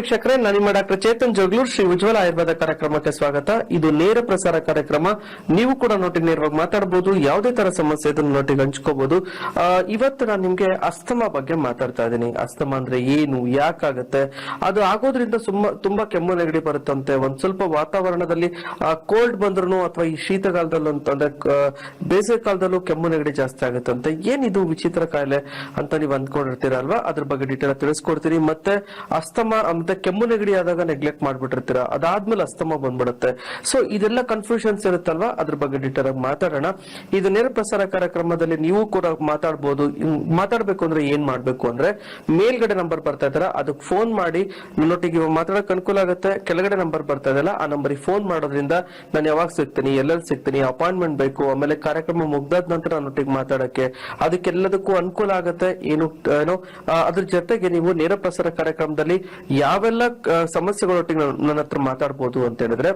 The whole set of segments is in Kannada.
ವೀಕ್ಷಕರೇ ನಾನು ಡಾಕ್ಟರ್ ಚೇತನ್ ಜೋಗ್ಲೂರ್ ಶ್ರೀ ಉಜ್ವಲ ಆಯುರ್ವೇದ ಕಾರ್ಯಕ್ರಮಕ್ಕೆ ಸ್ವಾಗತ. ಇದು ನೇರ ಪ್ರಸಾರ ಕಾರ್ಯಕ್ರಮ. ನೀವು ಕೂಡ ನೋಟಿ ನೇರವಾಗಿ ಮಾತಾಡಬಹುದು ಯಾವುದೇ ತರ ಸಮಸ್ಯೆ ಇದನ್ನು ನೋಟಿಗೆ ಹಂಚ್ಕೋಬಹುದು ಇವತ್ತು ನಾನು ನಿಮ್ಗೆ ಅಸ್ತಮಾ ಬಗ್ಗೆ ಮಾತಾಡ್ತಾ ಇದ್ದೀನಿ. ಅಸ್ತಮಾ ಅಂದ್ರೆ ಏನು, ಯಾಕಾಗತ್ತೆ? ಅದು ಆಗೋದ್ರಿಂದ ತುಂಬಾ ಕೆಮ್ಮು ನೆಗಡಿ ಬರುತ್ತಂತೆ. ಒಂದ್ ಸ್ವಲ್ಪ ವಾತಾವರಣದಲ್ಲಿ ಕೋಲ್ಡ್ ಬಂದ್ರು ಅಥವಾ ಈ ಶೀತಕಾಲದಲ್ಲೂ ಅಂತ ಅಂದ್ರೆ ಬೇಸಿಗೆ ಕಾಲದಲ್ಲೂ ಕೆಮ್ಮು ನೆಗಡಿ ಜಾಸ್ತಿ ಆಗುತ್ತಂತೆ. ಏನಿದು ವಿಚಿತ್ರ ಕಾಯಿಲೆ ಅಂತ ನೀವು ಅಂದ್ಕೊಂಡಿರ್ತೀರಲ್ವಾ? ಅದ್ರ ಬಗ್ಗೆ ಡೀಟೇಲ್ ತಿಳಿಸ್ಕೊಡ್ತೀನಿ. ಮತ್ತೆ ಅಸ್ತಮಾ ಮತ್ತೆ ಕೆಮ್ಮು ನೆಗಡಿ ಆದಾಗ ನೆಗ್ಲೆಕ್ಟ್ ಮಾಡ್ಬಿಟ್ಟಿರ್ತೀರ? ಅದಾದ್ಮೇಲೆ ಅಸ್ತಮ ಬಂದ್ಬಿಡುತ್ತೆ. ಸೊ ಇದೆಲ್ಲ ಕನ್ಫ್ಯೂಷನ್ಸ್ ಇರುತ್ತಲ್ವಾ? ಅದ್ರ ಬಗ್ಗೆ ಡೀಟೇಲ್ ಆಗಿ ಮಾತಾಡೋಣ. ಇದು ನೇರ ಪ್ರಸಾರ ಕಾರ್ಯಕ್ರಮದಲ್ಲಿ ನೀವು ಕೂಡ ಮಾತಾಡ್ಬೋದು. ಇನ್- ಮಾತಾಡ್ಬೇಕು ಅಂದ್ರೆ ಏನ್ ಮಾಡ್ಬೇಕು ಅಂದ್ರೆ, ಮೇಲ್ಗಡೆ ನಂಬರ್ ಬರ್ತಾ ಇದಾರ ಅದಕ್ಕೆ ಫೋನ್ ಮಾಡಿ, ನನ್ನೊಟ್ಟಿಗೆ ಮಾತಾಡಕ್ ಅನುಕೂಲ ಆಗುತ್ತೆ. ಕೆಳಗಡೆ ನಂಬರ್ ಬರ್ತಾ ಇದೆಯಲ್ಲ, ಆ ನಂಬರ್ ಫೋನ್ ಮಾಡೋದ್ರಿಂದ ನಾನು ಯಾವಾಗ ಸಿಗ್ತೀನಿ, ಎಲ್ಲೆಲ್ಲಿ ಸಿಗ್ತೀನಿ ಅಪಾಯಿಂಟ್ಮೆಂಟ್ ಬೇಕು, ಆಮೇಲೆ ಕಾರ್ಯಕ್ರಮ ಮುಗ್ದಾದ ನಂತರ ನನ್ನೊಟ್ಟಿಗೆ ಮಾತಾಡಕ್ಕೆ ಅದಕ್ಕೆಲ್ಲದಕ್ಕೂ ಅನುಕೂಲ ಆಗುತ್ತೆ. ಏನು, ಏನೋ ಅದ್ರ ಜೊತೆಗೆ ನೀವು ನೇರ ಪ್ರಸಾರ ಕಾರ್ಯಕ್ರಮದಲ್ಲಿ ಯಾವೆಲ್ಲ ಸಮಸ್ಯೆಗಳೊಟ್ಟಿಗೆ ನನ್ನ ಹತ್ರ ಮಾತಾಡ್ಬೋದು ಅಂತ ಹೇಳಿದ್ರೆ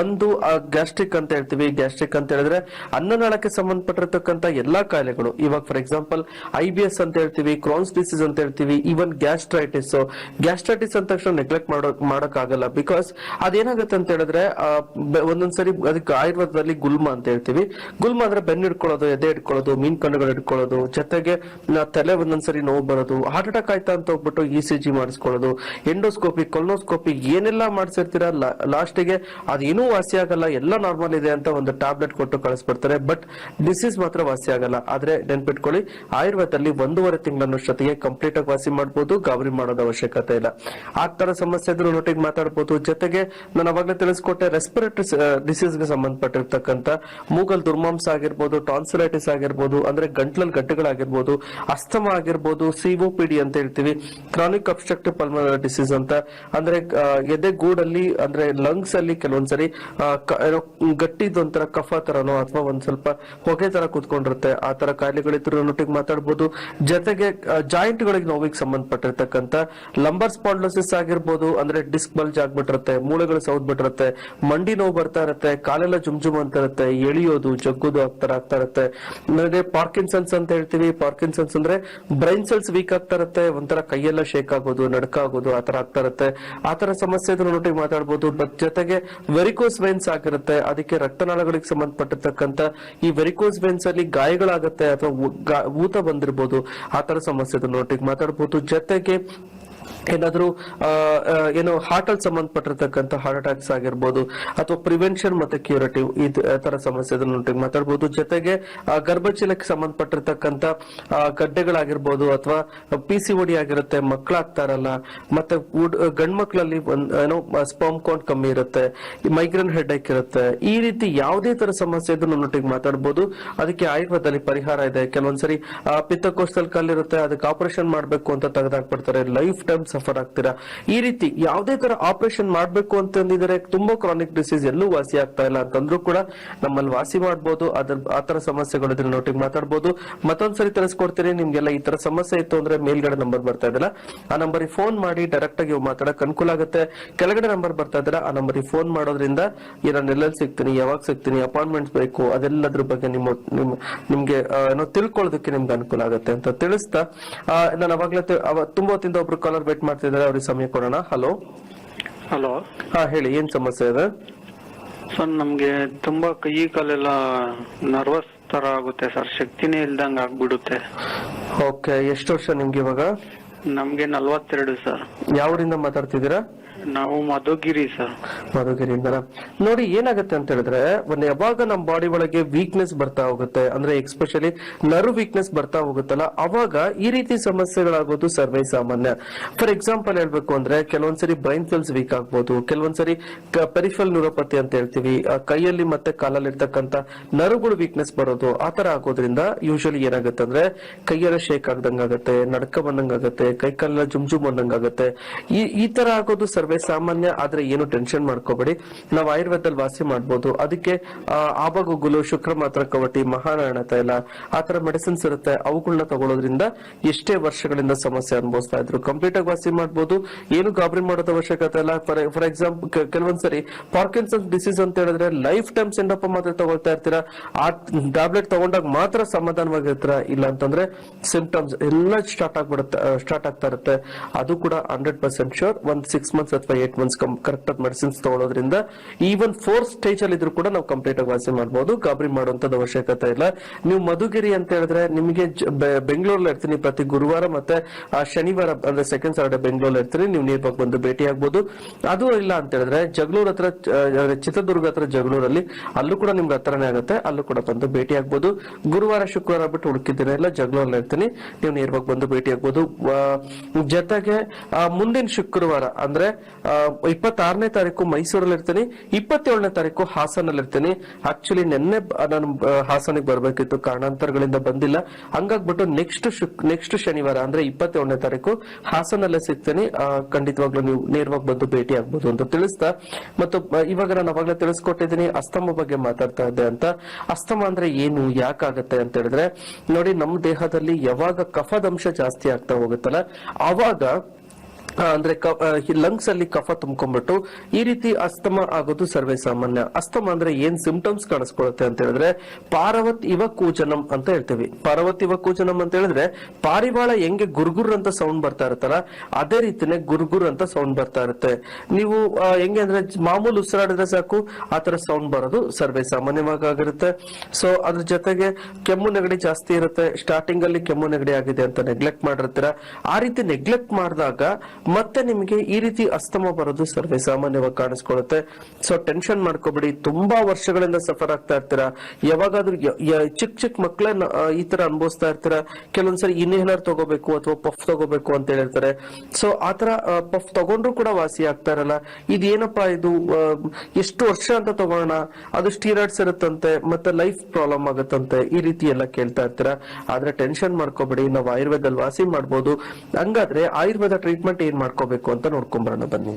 ಒಂದು ಗ್ಯಾಸ್ಟ್ರಿಕ್ ಅಂತ ಹೇಳ್ತೀವಿ. ಗ್ಯಾಸ್ಟ್ರಿಕ್ ಅಂತ ಹೇಳಿದ್ರೆ ಅನ್ನನಾಳಕ್ಕೆ ಸಂಬಂಧಪಟ್ಟಿರತಕ್ಕಂತ ಎಲ್ಲಾ ಕಾಯಿಲೆಗಳು. ಇವಾಗ for example I B S ಅಂತ ಹೇಳ್ತೀವಿ ಕ್ರಾನ್ಸ್ ಡಿಸೀಸ್ ಅಂತ ಹೇಳ್ತೀವಿ ಈವನ್ ಗ್ಯಾಸ್ಟ್ರೈಟಿಸ್ ಗ್ಯಾಸ್ಟ್ರೈಟಿಸ್ ಅಂತ ತಕ್ಷಣ ನೆಗ್ಲೆಕ್ಟ್ ಮಾಡೋ ಮಾಡಕ್ ಆಗಲ್ಲ ಬಿಕಾಸ್ ಅದೇನಾಗುತ್ತೆ ಅಂತ ಹೇಳಿದ್ರೆ ಒಂದೊಂದ್ಸರಿ ಅದಕ್ಕೆ ಆಯುರ್ವೇದದಲ್ಲಿ ಗುಲ್ಮ ಅಂತ ಹೇಳ್ತೀವಿ. ಗುಲ್ಮ ಅಂದ್ರೆ ಬೆನ್ನು ಹಿಡ್ಕೊಳ್ಳೋದು, ಎದೆ ಹಿಡ್ಕೊಳ್ಳೋದು, ಮೀನ್ ಕಣ್ಣುಗಳು ಹಿಡ್ಕೊಳ್ಳೋದು, ಜೊತೆಗೆ ತಲೆ ಒಂದೊಂದ್ಸರಿ ನೋವು ಬರೋದು, ಹಾರ್ಟ್ ಅಟ್ಯಾಕ್ ಆಯ್ತಾ ಅಂತ ಹೋಗ್ಬಿಟ್ಟು ಇ ಸಿ ಜಿ ಮಾಡಿಸ್ಕೊಳ್ಳೋದು ಎಂಡೋಸ್ಕೋಪಿ, ಕೊಲ್ನೋಸ್ಕೋಪಿ ಏನೆಲ್ಲ ಮಾಡಿಸಿರ್ತೀರ? ಲಾಸ್ಟಿಗೆ ಅದೇನೂ ವಾಸಿ ಆಗಲ್ಲ, ಎಲ್ಲ ನಾರ್ಮಲ್ ಇದೆ ಅಂತ ಒಂದು ಟ್ಯಾಬ್ಲೆಟ್ ಕೊಟ್ಟು ಕಳಿಸ್ಬಿಡ್ತಾರೆ. ಬಟ್ ಡಿಸೀಸ್ ಮಾತ್ರ ವಾಸಿ ಆಗಲ್ಲ. ಆದ್ರೆ ನೆನ್ಪಿಟ್ಕೊಳ್ಳಿ, ಆಯುರ್ವೇದದಲ್ಲಿ ಒಂದೂವರೆ ತಿಂಗಳನ್ನಷ್ಟೊತ್ತಿಗೆ ಕಂಪ್ಲೀಟ್ ಆಗಿ ವಾಸಿ ಮಾಡಬಹುದು ಗಾಬರಿ ಮಾಡೋದ ಅವಶ್ಯಕತೆ ಇಲ್ಲ. ಆ ತರ ಸಮಸ್ಯೆ ಇದ್ರೂ ನೋಟಿಗೆ ಮಾತಾಡಬಹುದು ಜೊತೆಗೆ ನಾನು ಅವಾಗಲೇ ತಿಳಿಸ್ಕೊಟ್ಟೆ ರೆಸ್ಪಿರೇಟರಿ ಡಿಸೀಸ್ಗೆ ಸಂಬಂಧಪಟ್ಟಿರ್ತಕ್ಕಂಥ ಮೂಗಲ್ ದುರ್ಮಾಂಸ ಆಗಿರ್ಬೋದು ಟಾನ್ಸಿಲೈಟಿಸ್ ಆಗಿರ್ಬೋದು, ಅಂದ್ರೆ ಗಂಟ್ಲಲ್ಲಿ ಗಂಟೆಗಳಾಗಿರ್ಬೋದು ಅಸ್ತಮ ಆಗಿರ್ಬೋದು ಸಿಒಪಿಡಿ ಅಂತ ಹೇಳ್ತೀವಿ. ಕ್ರಾನಿಕ್ ಅಬ್ಸ್ಟ್ರಕ್ಟಿವ್ ಪಲ್ಮನರಿ ಡಿಸೀಸ್ ಅಂತ. ಅಂದ್ರೆ ಆ, ಎದೆ ಗೂಡಲ್ಲಿ ಅಂದ್ರೆ ಲಂಗ್ಸ್ ಅಲ್ಲಿ ಕೆಲವೊಂದ್ಸರಿ ಗಟ್ಟಿದ್ ಒಂಥರ ಕಫ ತರನೋ ಅಥವಾ ಒಂದ್ ಸ್ವಲ್ಪ ಹೊಗೆ ತರ ಕುತ್ಕೊಂಡಿರುತ್ತೆ. ಆ ತರ ಕಾಯಿಲೆಗಳಿದ್ರು ಮಾತಾಡ್ಬೋದು. ಜೊತೆಗೆ ಜಾಯಿಂಟ್ ಗಳಿಗೆ ನೋವಿಗೆ ಸಂಬಂಧಪಟ್ಟಿರ್ತಕ್ಕಂಥ ಲಂಬರ್ ಸ್ಪಾಂಡ್ಲೋಸಿಸ್ ಆಗಿರ್ಬೋದು ಅಂದ್ರೆ ಡಿಸ್ಕ್ ಬಲ್ಜ್ ಆಗ್ಬಿಟ್ಟಿರುತ್ತೆ ಮೂಳೆಗಳು ಸೌದ್ ಬಿಟ್ಟಿರುತ್ತೆ ಮಂಡಿ ನೋವು ಬರ್ತಾ ಇರುತ್ತೆ ಕಾಲೆಲ್ಲ ಜುಮ್ ಜುಮ್ ಅಂತ ಇರುತ್ತೆ ಎಳಿಯೋದು ಜಗ್ಗುದು ಆಗ್ತಾರ ಆಗ್ತಾ ಇರುತ್ತೆ. ಅಂದ್ರೆ ಪಾರ್ಕಿನ್ಸನ್ಸ್ ಅಂತ ಹೇಳ್ತೀವಿ. ಪಾರ್ಕಿನ್ಸನ್ಸ್ ಅಂದ್ರೆ ಬ್ರೈನ್ ಸೆಲ್ಸ್ ವೀಕ್ ಆಗ್ತಾ ಇರುತ್ತೆ ಒಂಥರ ಕೈಯೆಲ್ಲ ಶೇಕ್ ಆಗೋದು ನಡ್ಕ ಆಗೋದು ಆಗ್ತಾ ಇರುತ್ತೆ. ಆತರ ಸಮಸ್ಯೆ ನೋಡಿ ಮಾತಾಡಬಹುದು ಮಾತಾಡ್ಬೋದು. ಮತ್ ಜೊತೆಗೆ ವೆರಿಕೋಸ್ ವೆನ್ಸ್ ಆಗಿರುತ್ತೆ. ಅದಕ್ಕೆ ರಕ್ತನಾಳಗಳಿಗೆ ಸಂಬಂಧಪಟ್ಟಿರ್ತಕ್ಕಂಥ ಈ ವೆರಿಕೋಸ್ ವೈನ್ಸ್ ಅಲ್ಲಿ ಗಾಯಗಳಾಗತ್ತೆ ಅಥವಾ ಊತ ಬಂದಿರ್ಬೋದು. ಆ ತರ ಸಮಸ್ಯೆ ನೋಡಿ ನೊಟ್ಟಿಗೆ ಮಾತಾಡ್ಬೋದು. ಜೊತೆಗೆ ಏನಾದ್ರೂ ಏನೋ ಹಾರ್ಟ್ ಅಲ್ಲಿ ಸಂಬಂಧಪಟ್ಟಿರ್ತಕ್ಕಂಥ ಹಾರ್ಟ್ ಅಟ್ಯಾಕ್ಸ್ ಆಗಿರ್ಬೋದು, ಅಥವಾ ಪ್ರಿವೆನ್ಷನ್ ಮತ್ತೆ ಕ್ಯೂರೇಟಿವ್ ಈ ತರ ಸಮಸ್ಯೆ ಮಾತಾಡ್ಬೋದು. ಜೊತೆಗೆ ಗರ್ಭಚೀಲಕ್ಕೆ ಸಂಬಂಧಪಟ್ಟಿರ್ತಕ್ಕಂಥ ಗಡ್ಡೆಗಳಾಗಿರ್ಬೋದು, ಅಥವಾ ಪಿ ಸಿ ಒಡಿ ಆಗಿರುತ್ತೆ ಮಕ್ಕಳಾಗ್ತಾರಲ್ಲ ಮತ್ತೆ ಉಡ್- ಗಂಡ್ ಏನೋ ಸ್ಪರ್ಮ್ ಕೌಂಟ್ ಕಮ್ಮಿ ಇರುತ್ತೆ ಮೈಗ್ರೇನ್ ಹೆಡ್ ಇರುತ್ತೆ. ಈ ರೀತಿ ಯಾವುದೇ ತರ ಸಮಸ್ಯೆ ಇದ್ದು ನನ್ನೊಟ್ಟಿಗೆ ಮಾತಾಡ್ಬೋದು. ಅದಕ್ಕೆ ಆಯುರ್ವೇದದಲ್ಲಿ ಪರಿಹಾರ ಇದೆ. ಕೆಲವೊಂದ್ಸರಿ ಪಿತ್ತಕೋಶದಲ್ಲಿ ಕಲ್ಲಿರುತ್ತೆ, ಅದಕ್ಕೆ ಆಪರೇಷನ್ ಮಾಡಬೇಕು ಅಂತ ತೆಗೆದಾಕ್ಬಿಡ್ತಾರೆ. ಲೈಫ್ ಟೈಮ್ ಸಫರ್ ಆಗ್ತೀರಾ? ಈ ರೀತಿ ಯಾವುದೇ ತರ ಆಪರೇಷನ್ ಮಾಡಬೇಕು ಅಂತಂದಿದ್ರೆ ತುಂಬಾ ಕ್ರಾನಿಕ್ ಡಿಸೀಸ್ ಎಲ್ಲೂ ವಾಸಿ ಆಗ್ತಾ ಇಲ್ಲ ಅಂತಂದ್ರೂ ಕೂಡ ನಮ್ಮಲ್ಲಿ ವಾಸಿ ಮಾಡಬಹುದು ಅದ್ರ ಆತರ ಸಮಸ್ಯೆಗಳು ಇದ್ರೆ ನೋಟಿಗೆ ಮಾತಾಡಬಹುದು ಮತ್ತೊಂದ್ಸರಿ ತರಿಸ್ಕೊಡ್ತೀರಿ ನಿಮ್ಗೆಲ್ಲ ಈ ತರ ಸಮಸ್ಯೆ ಇತ್ತು ಅಂದ್ರೆ ಮೇಲ್ಗಡೆ ನಂಬರ್ ಬರ್ತಾ ಇದೆಯಲ್ಲ, ಆ ನಂಬರಿಗೆ ಫೋನ್ ಮಾಡಿ ಡೈರೆಕ್ಟ್ ಆಗಿ ಮಾತಾಡಕ್ ಅನುಕೂಲ ಆಗುತ್ತೆ. ಕೆಳಗಡೆ ನಂಬರ್ ಬರ್ತಾ ಇದ್ರೆ ಆ ನಂಬರಿಗೆ ಫೋನ್ ಮಾಡೋದ್ರಿಂದ ಏನಾದ್ರು ಎಲ್ಲೆಲ್ಲಿ ಸಿಗ್ತೀನಿ, ಯಾವಾಗ ಸಿಗ್ತೀನಿ ಅಪಾಯಿಂಟ್ಮೆಂಟ್ಸ್ ಬೇಕು, ಅದೆಲ್ಲದ್ರ ಬಗ್ಗೆ ನಿಮ್ಮ ನಿಮ್ ನಿಮ್ಗೆ ಏನೋ ತಿಳ್ಕೊಳ್ಳೋದಕ್ಕೆ ನಿಮ್ಗೆ ಅನುಕೂಲ ಆಗುತ್ತೆ ಅಂತ ತಿಳಿಸ್ತಾ ನಾನು ಅವಾಗ್ಲೇ ತುಂಬಾ ಹೊತ್ತಿಂದ ಒಬ್ರು ಕಾಲರ್ ವೇಟ್ ಮಾಡ್ತಿದ್ದಾರೆ ಅವ್ರಿಗೆ ಸಮಯ ಕೊಡೋಣ. ಹಲೋ ಹಲೋ ಹಾ ಹೇಳಿ ಏನ್ ಸಮಸ್ಯೆ ಇದೆ? ಸರ್ ನಮ್ಗೆ ತುಂಬಾ ಕೈ ಕಾಲೆಲ್ಲ ನರ್ವಸ್ ತರ ಆಗುತ್ತೆ ಸರ್ ಶಕ್ತಿನೇ ಇಲ್ದಂಗ್ ಆಗ್ಬಿಡುತ್ತೆ. ಓಕೆ ಎಷ್ಟು ವರ್ಷ ನಿಮ್ಗೆ ಇವಾಗ? ನಮ್ಗೆ ನಲ್ವತ್ತೆರಡು ಸರ್ ಯಾವರಿಂದ ಮಾತಾಡ್ತಿದ್ದೀರಾ? ನಾವು ಮಧುಗಿರಿ, ಸರ್. ಮಧುಗಿರಿಯಿಂದ. ನೋಡಿ, ಏನಾಗುತ್ತೆ ಅಂತ ಹೇಳಿದ್ರೆ, ಒಂದು ಯಾವಾಗ ನಮ್ಮ ಬಾಡಿ ಒಳಗೆ ವೀಕ್ನೆಸ್ ಬರ್ತಾ ಹೋಗುತ್ತೆ, ಅಂದ್ರೆ ಎಕ್ಸ್ಪೆಷಲಿ ನರ್ವ್ ವೀಕ್ನೆಸ್ ಬರ್ತಾ ಹೋಗುತ್ತಲ್ಲ, ಅವಾಗ ಈ ರೀತಿ ಸಮಸ್ಯೆಗಳಾಗೋದು ಸರ್ವೇ ಸಾಮಾನ್ಯ. ಫಾರ್ ಎಕ್ಸಾಂಪಲ್ ಹೇಳ್ಬೇಕು ಅಂದ್ರೆ, ಕೆಲವೊಂದ್ಸರಿ ಬ್ರೈನ್ ಸೆಲ್ಸ್ ವೀಕ್ ಆಗ್ಬೋದು, ಕೆಲವೊಂದ್ಸರಿ ಪೆರಿಫಲ್ ನ್ಯೂರೋಪತಿ ಅಂತ ಹೇಳ್ತೀವಿ ಕೈಯಲ್ಲಿ ಮತ್ತೆ ಕಾಲಲ್ಲಿ ಇರ್ತಕ್ಕಂಥ ನರ್ವ್ಗಳು ವೀಕ್ನೆಸ್ ಬರೋದು ಆತರ ತರ ಆಗೋದ್ರಿಂದ ಯೂಶಲಿ ಏನಾಗುತ್ತೆ ಅಂದ್ರೆ, ಕೈಯೆಲ್ಲ ಶೇಕ್ ಆಗ್ದಂಗಾಗತ್ತೆ, ನಡ್ಕ ಬಂದಂಗಾಗತ್ತೆ, ಕೈ ಕಾಲೆಲ್ಲ ಜುಮ್ ಜುಮ್ ಬಂದಂಗಾಗತ್ತೆ, ಈ ತರ ಆಗೋದು ಸರ್ವೇ ಸರ್ವೇ ಸಾಮಾನ್ಯ, ಆದ್ರೆ ಏನು ಟೆನ್ಷನ್ ಮಾಡ್ಕೋಬೇಡಿ. ನಾವು ಆಯುರ್ವೇದದಲ್ಲಿ ವಾಸಿ ಮಾಡ್ಬೋದು. ಅದಕ್ಕೆ ಆಬಗುಗುಲು ಶುಕ್ರ ಮಾತ್ರ ಕವಟಿ, ಮಹಾನಾರಾಯಣ ತೈಲ ಆತರ ಮೆಡಿಸಿನ್ಸ್ ಇರುತ್ತೆ. ಅವುಗಳನ್ನ ತಗೊಳ್ಳೋದ್ರಿಂದ ಎಷ್ಟೇ ವರ್ಷಗಳಿಂದ ಸಮಸ್ಯೆ ಅನುಭವಿಸ್ತಾ ಇದ್ರು. ಕಂಪ್ಲೀಟ್ ಆಗಿ ವಾಸಿ ಮಾಡ್ಬೋದು. ಏನು ಗಾಬರಿ ಮಾಡೋದ ಅವಶ್ಯಕತೆ ಇಲ್ಲ. ಫಾರ್ ಫಾರ್ ಎಕ್ಸಾಂಪಲ್ ಕೆಲವೊಂದ್ಸರಿ ಪಾರ್ಕಿನ್ಸನ್ ಡಿಸೀಸ್ ಅಂತ ಹೇಳಿದ್ರೆ ಲೈಫ್ ಟೈಮ್ ಸೆಂಡಪ್ಪ ಮಾತ್ರ ತಗೊಳ್ತಾ ಇರ್ತೀರಾ? ಆ ಟ್ಯಾಬ್ಲೆಟ್ ತಗೊಂಡಾಗ ಮಾತ್ರ ಸಮಾಧಾನವಾಗಿರ್ತೀರ? ಇಲ್ಲ ಅಂತಂದ್ರೆ ಸಿಂಪ್ಟಮ್ಸ್ ಎಲ್ಲ ಸ್ಟಾರ್ಟ್ ಆಗ್ಬಿಡುತ್ತೆ, ಸ್ಟಾರ್ಟ್ ಆಗ್ತಾ ಇರುತ್ತೆ. ಅದು ಕೂಡ ಹಂಡ್ರೆಡ್ ಪರ್ಸೆಂಟ್ ಶೋರ್ ಒಂದ್ ಸಿಕ್ಸ್ ಮಂತ್ಸ್ ಅಥವಾ ಏಟ್ ಮಂತ್ಸ್ ಕರೆಕ್ಟ್ ಆಗಿ ಮೆಡಿಸಿನ್ಸ್ ತಗೊಳ್ಳೋದ್ರಿಂದ ಈವನ್ ಫೋರ್ ಸ್ಟೇಜ್ ಅಲ್ಲಿ ಇದ್ರು ಕೂಡ ನಾವು ಕಂಪ್ಲೀಟ್ ಆಗಿ ವಾಸಿ ಮಾಡಬಹುದು ಗಾಬರಿ ಮಾಡುವಂತದ್ದು ಅವಶ್ಯಕತೆ ಇಲ್ಲ. ನೀವು ಮಧುಗಿರಿ ಅಂತ ಹೇಳಿದ್ರೆ ನಿಮಗೆ ಬೆಂಗಳೂರಲ್ಲಿ ಇರ್ತೀನಿ ಪ್ರತಿ ಗುರುವಾರ ಮತ್ತೆ ಆ ಶನಿವಾರ ಅಂದ್ರೆ ಸೆಕೆಂಡ್ ಸಾಟರ್ಡೆ ಬೆಂಗಳೂರಲ್ಲಿ ಇರ್ತೀನಿ. ನೀವು ನೇರವಾಗಿ ಬಂದು ಭೇಟಿ ಆಗ್ಬೋದು. ಅದು ಇಲ್ಲ ಅಂತ ಹೇಳಿದ್ರೆ ಜಗಳೂರ್ ಹತ್ರ ಚಿತ್ರದುರ್ಗ ಹತ್ರ ಜಗಳೂರಲ್ಲಿ ಅಲ್ಲೂ ಕೂಡ ನಿಮ್ಗೆ ಹತ್ರನೇ ಆಗುತ್ತೆ. ಅಲ್ಲೂ ಕೂಡ ಬಂದು ಭೇಟಿ ಆಗ್ಬೋದು. ಗುರುವಾರ ಶುಕ್ರವಾರ ಬಿಟ್ಟು ಹುಡುಕಿದ್ರೆ ಎಲ್ಲ ಜಗಳೂರಲ್ಲಿ ಇರ್ತೀನಿ. ನೀವು ನೇರವಾಗಿ ಬಂದು ಭೇಟಿ ಆಗ್ಬೋದು. ಆ, ಜೊತೆಗೆ ಮುಂದಿನ ಶುಕ್ರವಾರ ಅಂದ್ರೆ ಇಪ್ಪತ್ತಾರನೇ ತಾರೀಕು ಮೈಸೂರಲ್ಲಿ ಇರ್ತೀನಿ ಇಪ್ಪತ್ತೇಳನೇ ತಾರೀಕು ಹಾಸನಲ್ಲಿ ಇರ್ತೀನಿ ಆಕ್ಚುಲಿ ನಿನ್ನೆ ನಾನು ಹಾಸನಿಗೆ ಬರಬೇಕಿತ್ತು. ಕಾರಣಾಂತರಗಳಿಂದ ಬಂದಿಲ್ಲ. ಹಂಗಾಗ್ಬಿಟ್ಟು ನೆಕ್ಸ್ಟ್ ನೆಕ್ಸ್ಟ್ ಶನಿವಾರ ಅಂದ್ರೆ ಇಪ್ಪತ್ತೇಳನೇ ತಾರೀಕು ಹಾಸನಲ್ಲೇ ಸಿಗ್ತೀನಿ. ಖಂಡಿತವಾಗ್ಲೂ ನೀವು ನೇರವಾಗಿ ಬಂದು ಭೇಟಿ ಆಗ್ಬೋದು ಅಂತ ತಿಳಿಸ್ತಾ. ಮತ್ತು ಇವಾಗ ನಾನು ಅವಾಗಲೇ ತಿಳಿಸ್ಕೊಟ್ಟಿದ್ದೀನಿ. ಅಸ್ತಮ ಬಗ್ಗೆ ಮಾತಾಡ್ತಾ ಇದ್ದೆ ಅಂತ. ಅಸ್ತಮ ಅಂದ್ರೆ ಏನು ಯಾಕಾಗತ್ತೆ ಅಂತ ಹೇಳಿದ್ರೆ ನೋಡಿ ನಮ್ಮ ದೇಹದಲ್ಲಿ ಯಾವಾಗ ಕಫದಂಶ ಜಾಸ್ತಿ ಆಗ್ತಾ ಹೋಗುತ್ತಲ್ಲ ಆವಾಗ ಆ, ಅಂದ್ರೆ ಲಂಗ್ಸ್ ಅಲ್ಲಿ ಕಫ ತುಂಬ್ಕೊಂಡ್ಬಿಟ್ಟು ಈ ರೀತಿ ಅಸ್ತಮ ಆಗೋದು ಸರ್ವೇ ಸಾಮಾನ್ಯ ಅಸ್ತಮ ಅಂದ್ರೆ ಏನ್ ಸಿಂಪ್ಟಮ್ಸ್ ಕಾಣಿಸ್ಕೊಳುತ್ತೆ ಅಂತ ಹೇಳಿದ್ರೆ ಪಾರವತ್ ಇವ ಕೂಚನಂ ಅಂತ ಹೇಳ್ತೀವಿ. ಪಾರವತ್ ಇವ ಕೂಚನಂ ಅಂತ ಹೇಳಿದ್ರೆ ಪಾರಿವಾಳ ಹೆಂಗೆ ಗುರುಗುರ್ ಅಂತ ಸೌಂಡ್ ಬರ್ತಾ ಇರುತ್ತಲ್ಲ, ಅದೇ ರೀತಿನೆ ಗುರುಗುರ್ ಅಂತ ಸೌಂಡ್ ಬರ್ತಾ ಇರುತ್ತೆ. ನೀವು ಹೆಂಗೆ ಅಂದ್ರೆ ಮಾಮೂಲು ಉಸಿರಾಡಿದ್ರೆ ಸಾಕು ಆತರ ಸೌಂಡ್ ಬರೋದು ಸರ್ವೇ ಸಾಮಾನ್ಯವಾಗಿ ಆಗಿರುತ್ತೆ ಸೊ ಅದ್ರ ಜೊತೆಗೆ ಕೆಮ್ಮು ನೆಗಡಿ ಜಾಸ್ತಿ ಇರುತ್ತೆ. ಸ್ಟಾರ್ಟಿಂಗ್ ಅಲ್ಲಿ ಕೆಮ್ಮು ನೆಗಡಿ ಆಗಿದೆ ಅಂತ ನೆಗ್ಲೆಕ್ಟ್ ಮಾಡಿರ್ತೀರ. ಆ ರೀತಿ ನೆಗ್ಲೆಕ್ಟ್ ಮಾಡಿದಾಗ ಮತ್ತೆ ನಿಮಗೆ ಈ ರೀತಿ ಅಸ್ತಮ ಬರೋದು ಸರ್ವೇ ಸಾಮಾನ್ಯವಾಗಿ ಕಾಣಿಸ್ಕೊಳ್ಳುತ್ತೆ. ಸೊ ಟೆನ್ಷನ್ ಮಾಡ್ಕೋಬೇಡಿ. ತುಂಬಾ ವರ್ಷಗಳಿಂದ ಸಫರ್ ಆಗ್ತಾ ಇರ್ತೀರಾ? ಯಾವಾಗಾದ್ರೂ ಚಿಕ್ಕ ಚಿಕ್ಕ ಮಕ್ಕಳನ್ನ ಈ ತರ ಅನುಭವಿಸ್ತಾ ಇರ್ತೀರಾ? ಕೆಲವೊಂದ್ಸರಿ ಇನ್ಹೇಲರ್ ತಗೋಬೇಕು ಅಥವಾ ಪಫ್ ತಗೋಬೇಕು ಅಂತ ಹೇಳಿರ್ತಾರೆ ಸೊ ಆತರ ಪಫ್ ತಗೊಂಡ್ರು ಕೂಡ ವಾಸಿ ಆಗ್ತಾ ಇರಲ್ಲ. ಇದೇನಪ್ಪಾ ಇದು? ಎಷ್ಟು ವರ್ಷ ಅಂತ ತಗೋಣ. ಅದು ಸ್ಟೀರಾಯ್ಡ್ಸ್ ಇರುತ್ತಂತೆ, ಮತ್ತೆ ಲೈಫ್ ಪ್ರಾಬ್ಲಮ್ ಆಗುತ್ತಂತೆ. ಈ ರೀತಿ ಎಲ್ಲ ಕೇಳ್ತಾ ಇರ್ತೀರಾ? ಆದ್ರೆ ಟೆನ್ಷನ್ ಮಾಡ್ಕೋಬೇಡಿ. ನಾವು ಆಯುರ್ವೇದದಲ್ಲಿ ವಾಸಿ ಮಾಡ್ಬೋದು. ಹಂಗಾದ್ರೆ ಆಯುರ್ವೇದ ಟ್ರೀಟ್ಮೆಂಟ್ ಏನ್ ಮಾಡ್ಕೋಬೇಕು ಅಂತ ನೋಡ್ಕೊಂಬರೋಣ, ಬನ್ನಿ.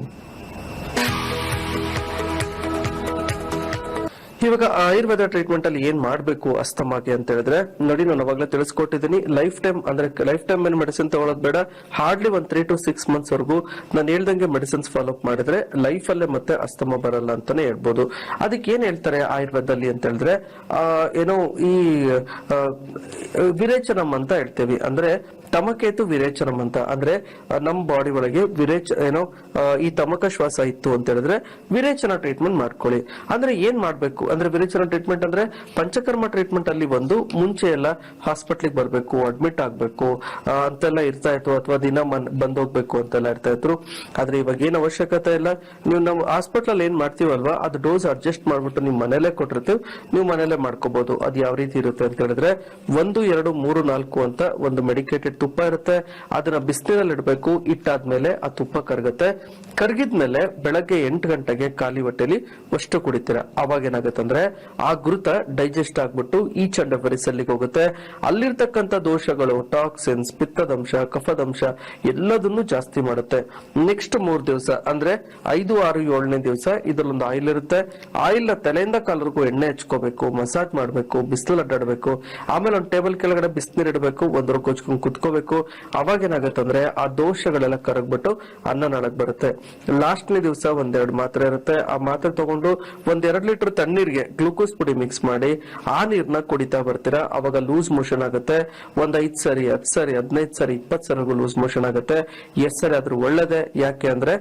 ಇವಾಗ ಆಯುರ್ವೇದ ಟ್ರೀಟ್ಮೆಂಟ್ ಅಲ್ಲಿ ಏನ್ ಮಾಡಬೇಕು ಅಸ್ತಮಾಗೆ ಅಂತ ಹೇಳಿದ್ರೆ, ನೋಡಿ ನಾನು ಅವಾಗಲೇ ತಿಳಿಸ್ಕೊಟ್ಟಿದ್ದೀನಿ. ಲೈಫ್ ಟೈಮ್ ಅಂದ್ರೆ ಲೈಫ್ ಟೈಮ್ ಮೇಲೆ ಮೆಡಿಸಿನ್ ತಗೊಳ್ಳೋದು ಬೇಡ. ಹಾರ್ಡ್ಲಿ ಒಂದ್ ತ್ರೀ ಟು ಸಿಕ್ಸ್ ಮಂತ್ಸ್ ವರೆಗೂ ನಾನು ಹೇಳ್ದಂಗೆ ಮೆಡಿಸಿನ್ಸ್ ಫಾಲೋ ಅಪ್ ಮಾಡಿದ್ರೆ ಲೈಫ್ ಅಲ್ಲೇ ಮತ್ತೆ ಅಸ್ತಮ ಬರಲ್ಲ ಅಂತಾನೆ ಹೇಳ್ಬೋದು. ಅದಕ್ಕೆ ಏನ್ ಹೇಳ್ತಾರೆ ಆಯುರ್ವೇದದಲ್ಲಿ ಅಂತ ಹೇಳಿದ್ರೆ ಏನೋ ಈ ವಿರೇಚನಂ ಅಂತ ಹೇಳ್ತೇವೆ. ಅಂದ್ರೆ ತಮಕೇತು ವಿರೇಚನಂ ಅಂತ. ಅಂದ್ರೆ ನಮ್ಮ ನಮ್ ಬಾಡಿ ಒಳಗೆ ವಿರೇಚ, ಏನೋ ಈ ತಮಕ ಶ್ವಾಸ ಇತ್ತು ಅಂತ ಹೇಳಿದ್ರೆ ವಿರೇಚನ ಟ್ರೀಟ್ಮೆಂಟ್ ಮಾಡ್ಕೊಳ್ಳಿ. ಅಂದ್ರೆ ಏನ್ ಮಾಡ್ಬೇಕು? ಅಂದ್ರೆ ವಿರೇಚನ ಟ್ರೀಟ್ಮೆಂಟ್ ಅಂದ್ರೆ ಪಂಚಕರ್ಮ ಟ್ರೀಟ್ಮೆಂಟ್ ಅಲ್ಲಿ ಒಂದು ಮುಂಚೆ ಎಲ್ಲ ಹಾಸ್ಪಿಟ್ಲಿಗೆ ಬರ್ಬೇಕು, ಅಡ್ಮಿಟ್ ಆಗ್ಬೇಕು ಅಂತೆಲ್ಲ ಇರ್ತಾ ಇತ್ತು ಅಥವಾ ದಿನ ಬಂದ್ ಹೋಗ್ಬೇಕು ಅಂತೆಲ್ಲ ಇರ್ತಾ ಇದ್ರು. ಆದ್ರೆ ಇವಾಗ ಏನ್ ಅವಶ್ಯಕತೆ ಇಲ್ಲ. ನೀವು ನಾವು ಹಾಸ್ಪಿಟಲ್ ಏನ್ ಮಾಡ್ತೀವಲ್ವಾ? ಅದು ಡೋಸ್ ಅಡ್ಜಸ್ಟ್ ಮಾಡ್ಬಿಟ್ಟು ನಿಮ್ ಮನೇಲೆ ಕೊಟ್ಟಿರ್ತೀವಿ. ನೀವು ಮನೇಲೆ ಮಾಡ್ಕೋಬಹುದು ಅದು ಯಾವ ರೀತಿ ಇರುತ್ತೆ ಅಂತ ಹೇಳಿದ್ರೆ, ಒಂದು, ಎರಡು, ಮೂರು, ನಾಲ್ಕು ಅಂತ ಒಂದು ಮೆಡಿಕೇಟೆಡ್ ತುಪ್ಪ ಇರುತ್ತೆ, ಅದನ್ನ ಬಿಸಿನೀರಲ್ಲಿ ಇಡಬೇಕು, ಇಟ್ಟಾದ್ಮೇಲೆ ಆ ತುಪ್ಪ ಕರಗುತ್ತೆ. ಕರಗಿದ್ಮೇಲೆ ಬೆಳಗ್ಗೆ ಎಂಟು ಗಂಟೆಗೆ ಖಾಲಿ ಹೊಟ್ಟೆಲಿ ಅಷ್ಟು ಕುಡಿತೀರ. ಅವಾಗ ಏನಾಗುತ್ತೆ ಆ ಗುರುತ ಡೈಜೆಸ್ಟ್ ಆಗ್ಬಿಟ್ಟು ಈ ಚಂಡಪರಿ ಸಲ್ಲಿಗೆ ಹೋಗುತ್ತೆ. ಅಲ್ಲಿರ್ತಕ್ಕಂಥ ದೋಷಗಳು, ಟಾಕ್ಸಿನ್ಸ್, ಪಿತ್ತದಂಶ, ಕಫದಂಶ, ಎಲ್ಲದನ್ನು ಜಾಸ್ತಿ ಮಾಡುತ್ತೆ. ನೆಕ್ಸ್ಟ್ ಮೂರ್ ದಿವಸ, ಅಂದ್ರೆ ಐದು, ಆರು, ಏಳನೇ ದಿವಸ ಇದ್ರಲ್ಲೊಂದು ಆಯಿಲ್ ಇರುತ್ತೆ. ಆಯಿಲ್ನ ತಲೆಯಿಂದ ಕಾಲವರೆಗೂ ಎಣ್ಣೆ ಹಚ್ಕೋಬೇಕು, ಮಸಾಜ್ ಮಾಡ್ಬೇಕು ಬಿಸಿಲು ಅಡ್ಡಾಡ್ಬೇಕು. ಆಮೇಲೆ ಒಂದು ಟೇಬಲ್ ಕೆಳಗಡೆ ಬಿಸಿನೀರ್ ಇಡಬೇಕು ಒಂದ್ರ ಕೊಚ್ಕೊಂಡು ಕುತ್ಕೋಬೇಕು. ಅವಾಗ ಏನಾಗುತ್ತೆ ಅಂದ್ರೆ ಆ ದೋಷಗಳೆಲ್ಲ ಕರಗ್ಬಿಟ್ಟು ಅನ್ನ ನಾಳಕ್ ಬರುತ್ತೆ. ಲಾಸ್ಟ್ನೇ ದಿವಸ ಒಂದೆರಡು ಮಾತ್ರೆ ಇರುತ್ತೆ. ಆ ಮಾತ್ರೆ ತಗೊಂಡು ಒಂದೆರಡು ಲೀಟರ್ ತಣ್ಣೀರ್ಗೆ ಗ್ಲೂಕೋಸ್ ಪುಡಿ ಮಿಕ್ಸ್ ಮಾಡಿ ಆ ನೀರ್ನ ಕುಡಿತಾ ಬರ್ತೀರಾ? ಅವಾಗ ಲೂಸ್ ಮೋಷನ್ ಆಗುತ್ತೆ. ಒಂದ್ ಐದ್ ಸರಿ, ಹತ್ ಸರಿ, ಹದಿನೈದು ಸರಿ ಇಪ್ಪತ್ ಸರಿಗೂ ಲೂಸ್ ಮೋಷನ್ ಆಗುತ್ತೆ. ಎಸ್ ಸರಿ ಆದ್ರೂ ಒಳ್ಳೇದೆ. ಯಾಕೆ ಅಂದ್ರೆ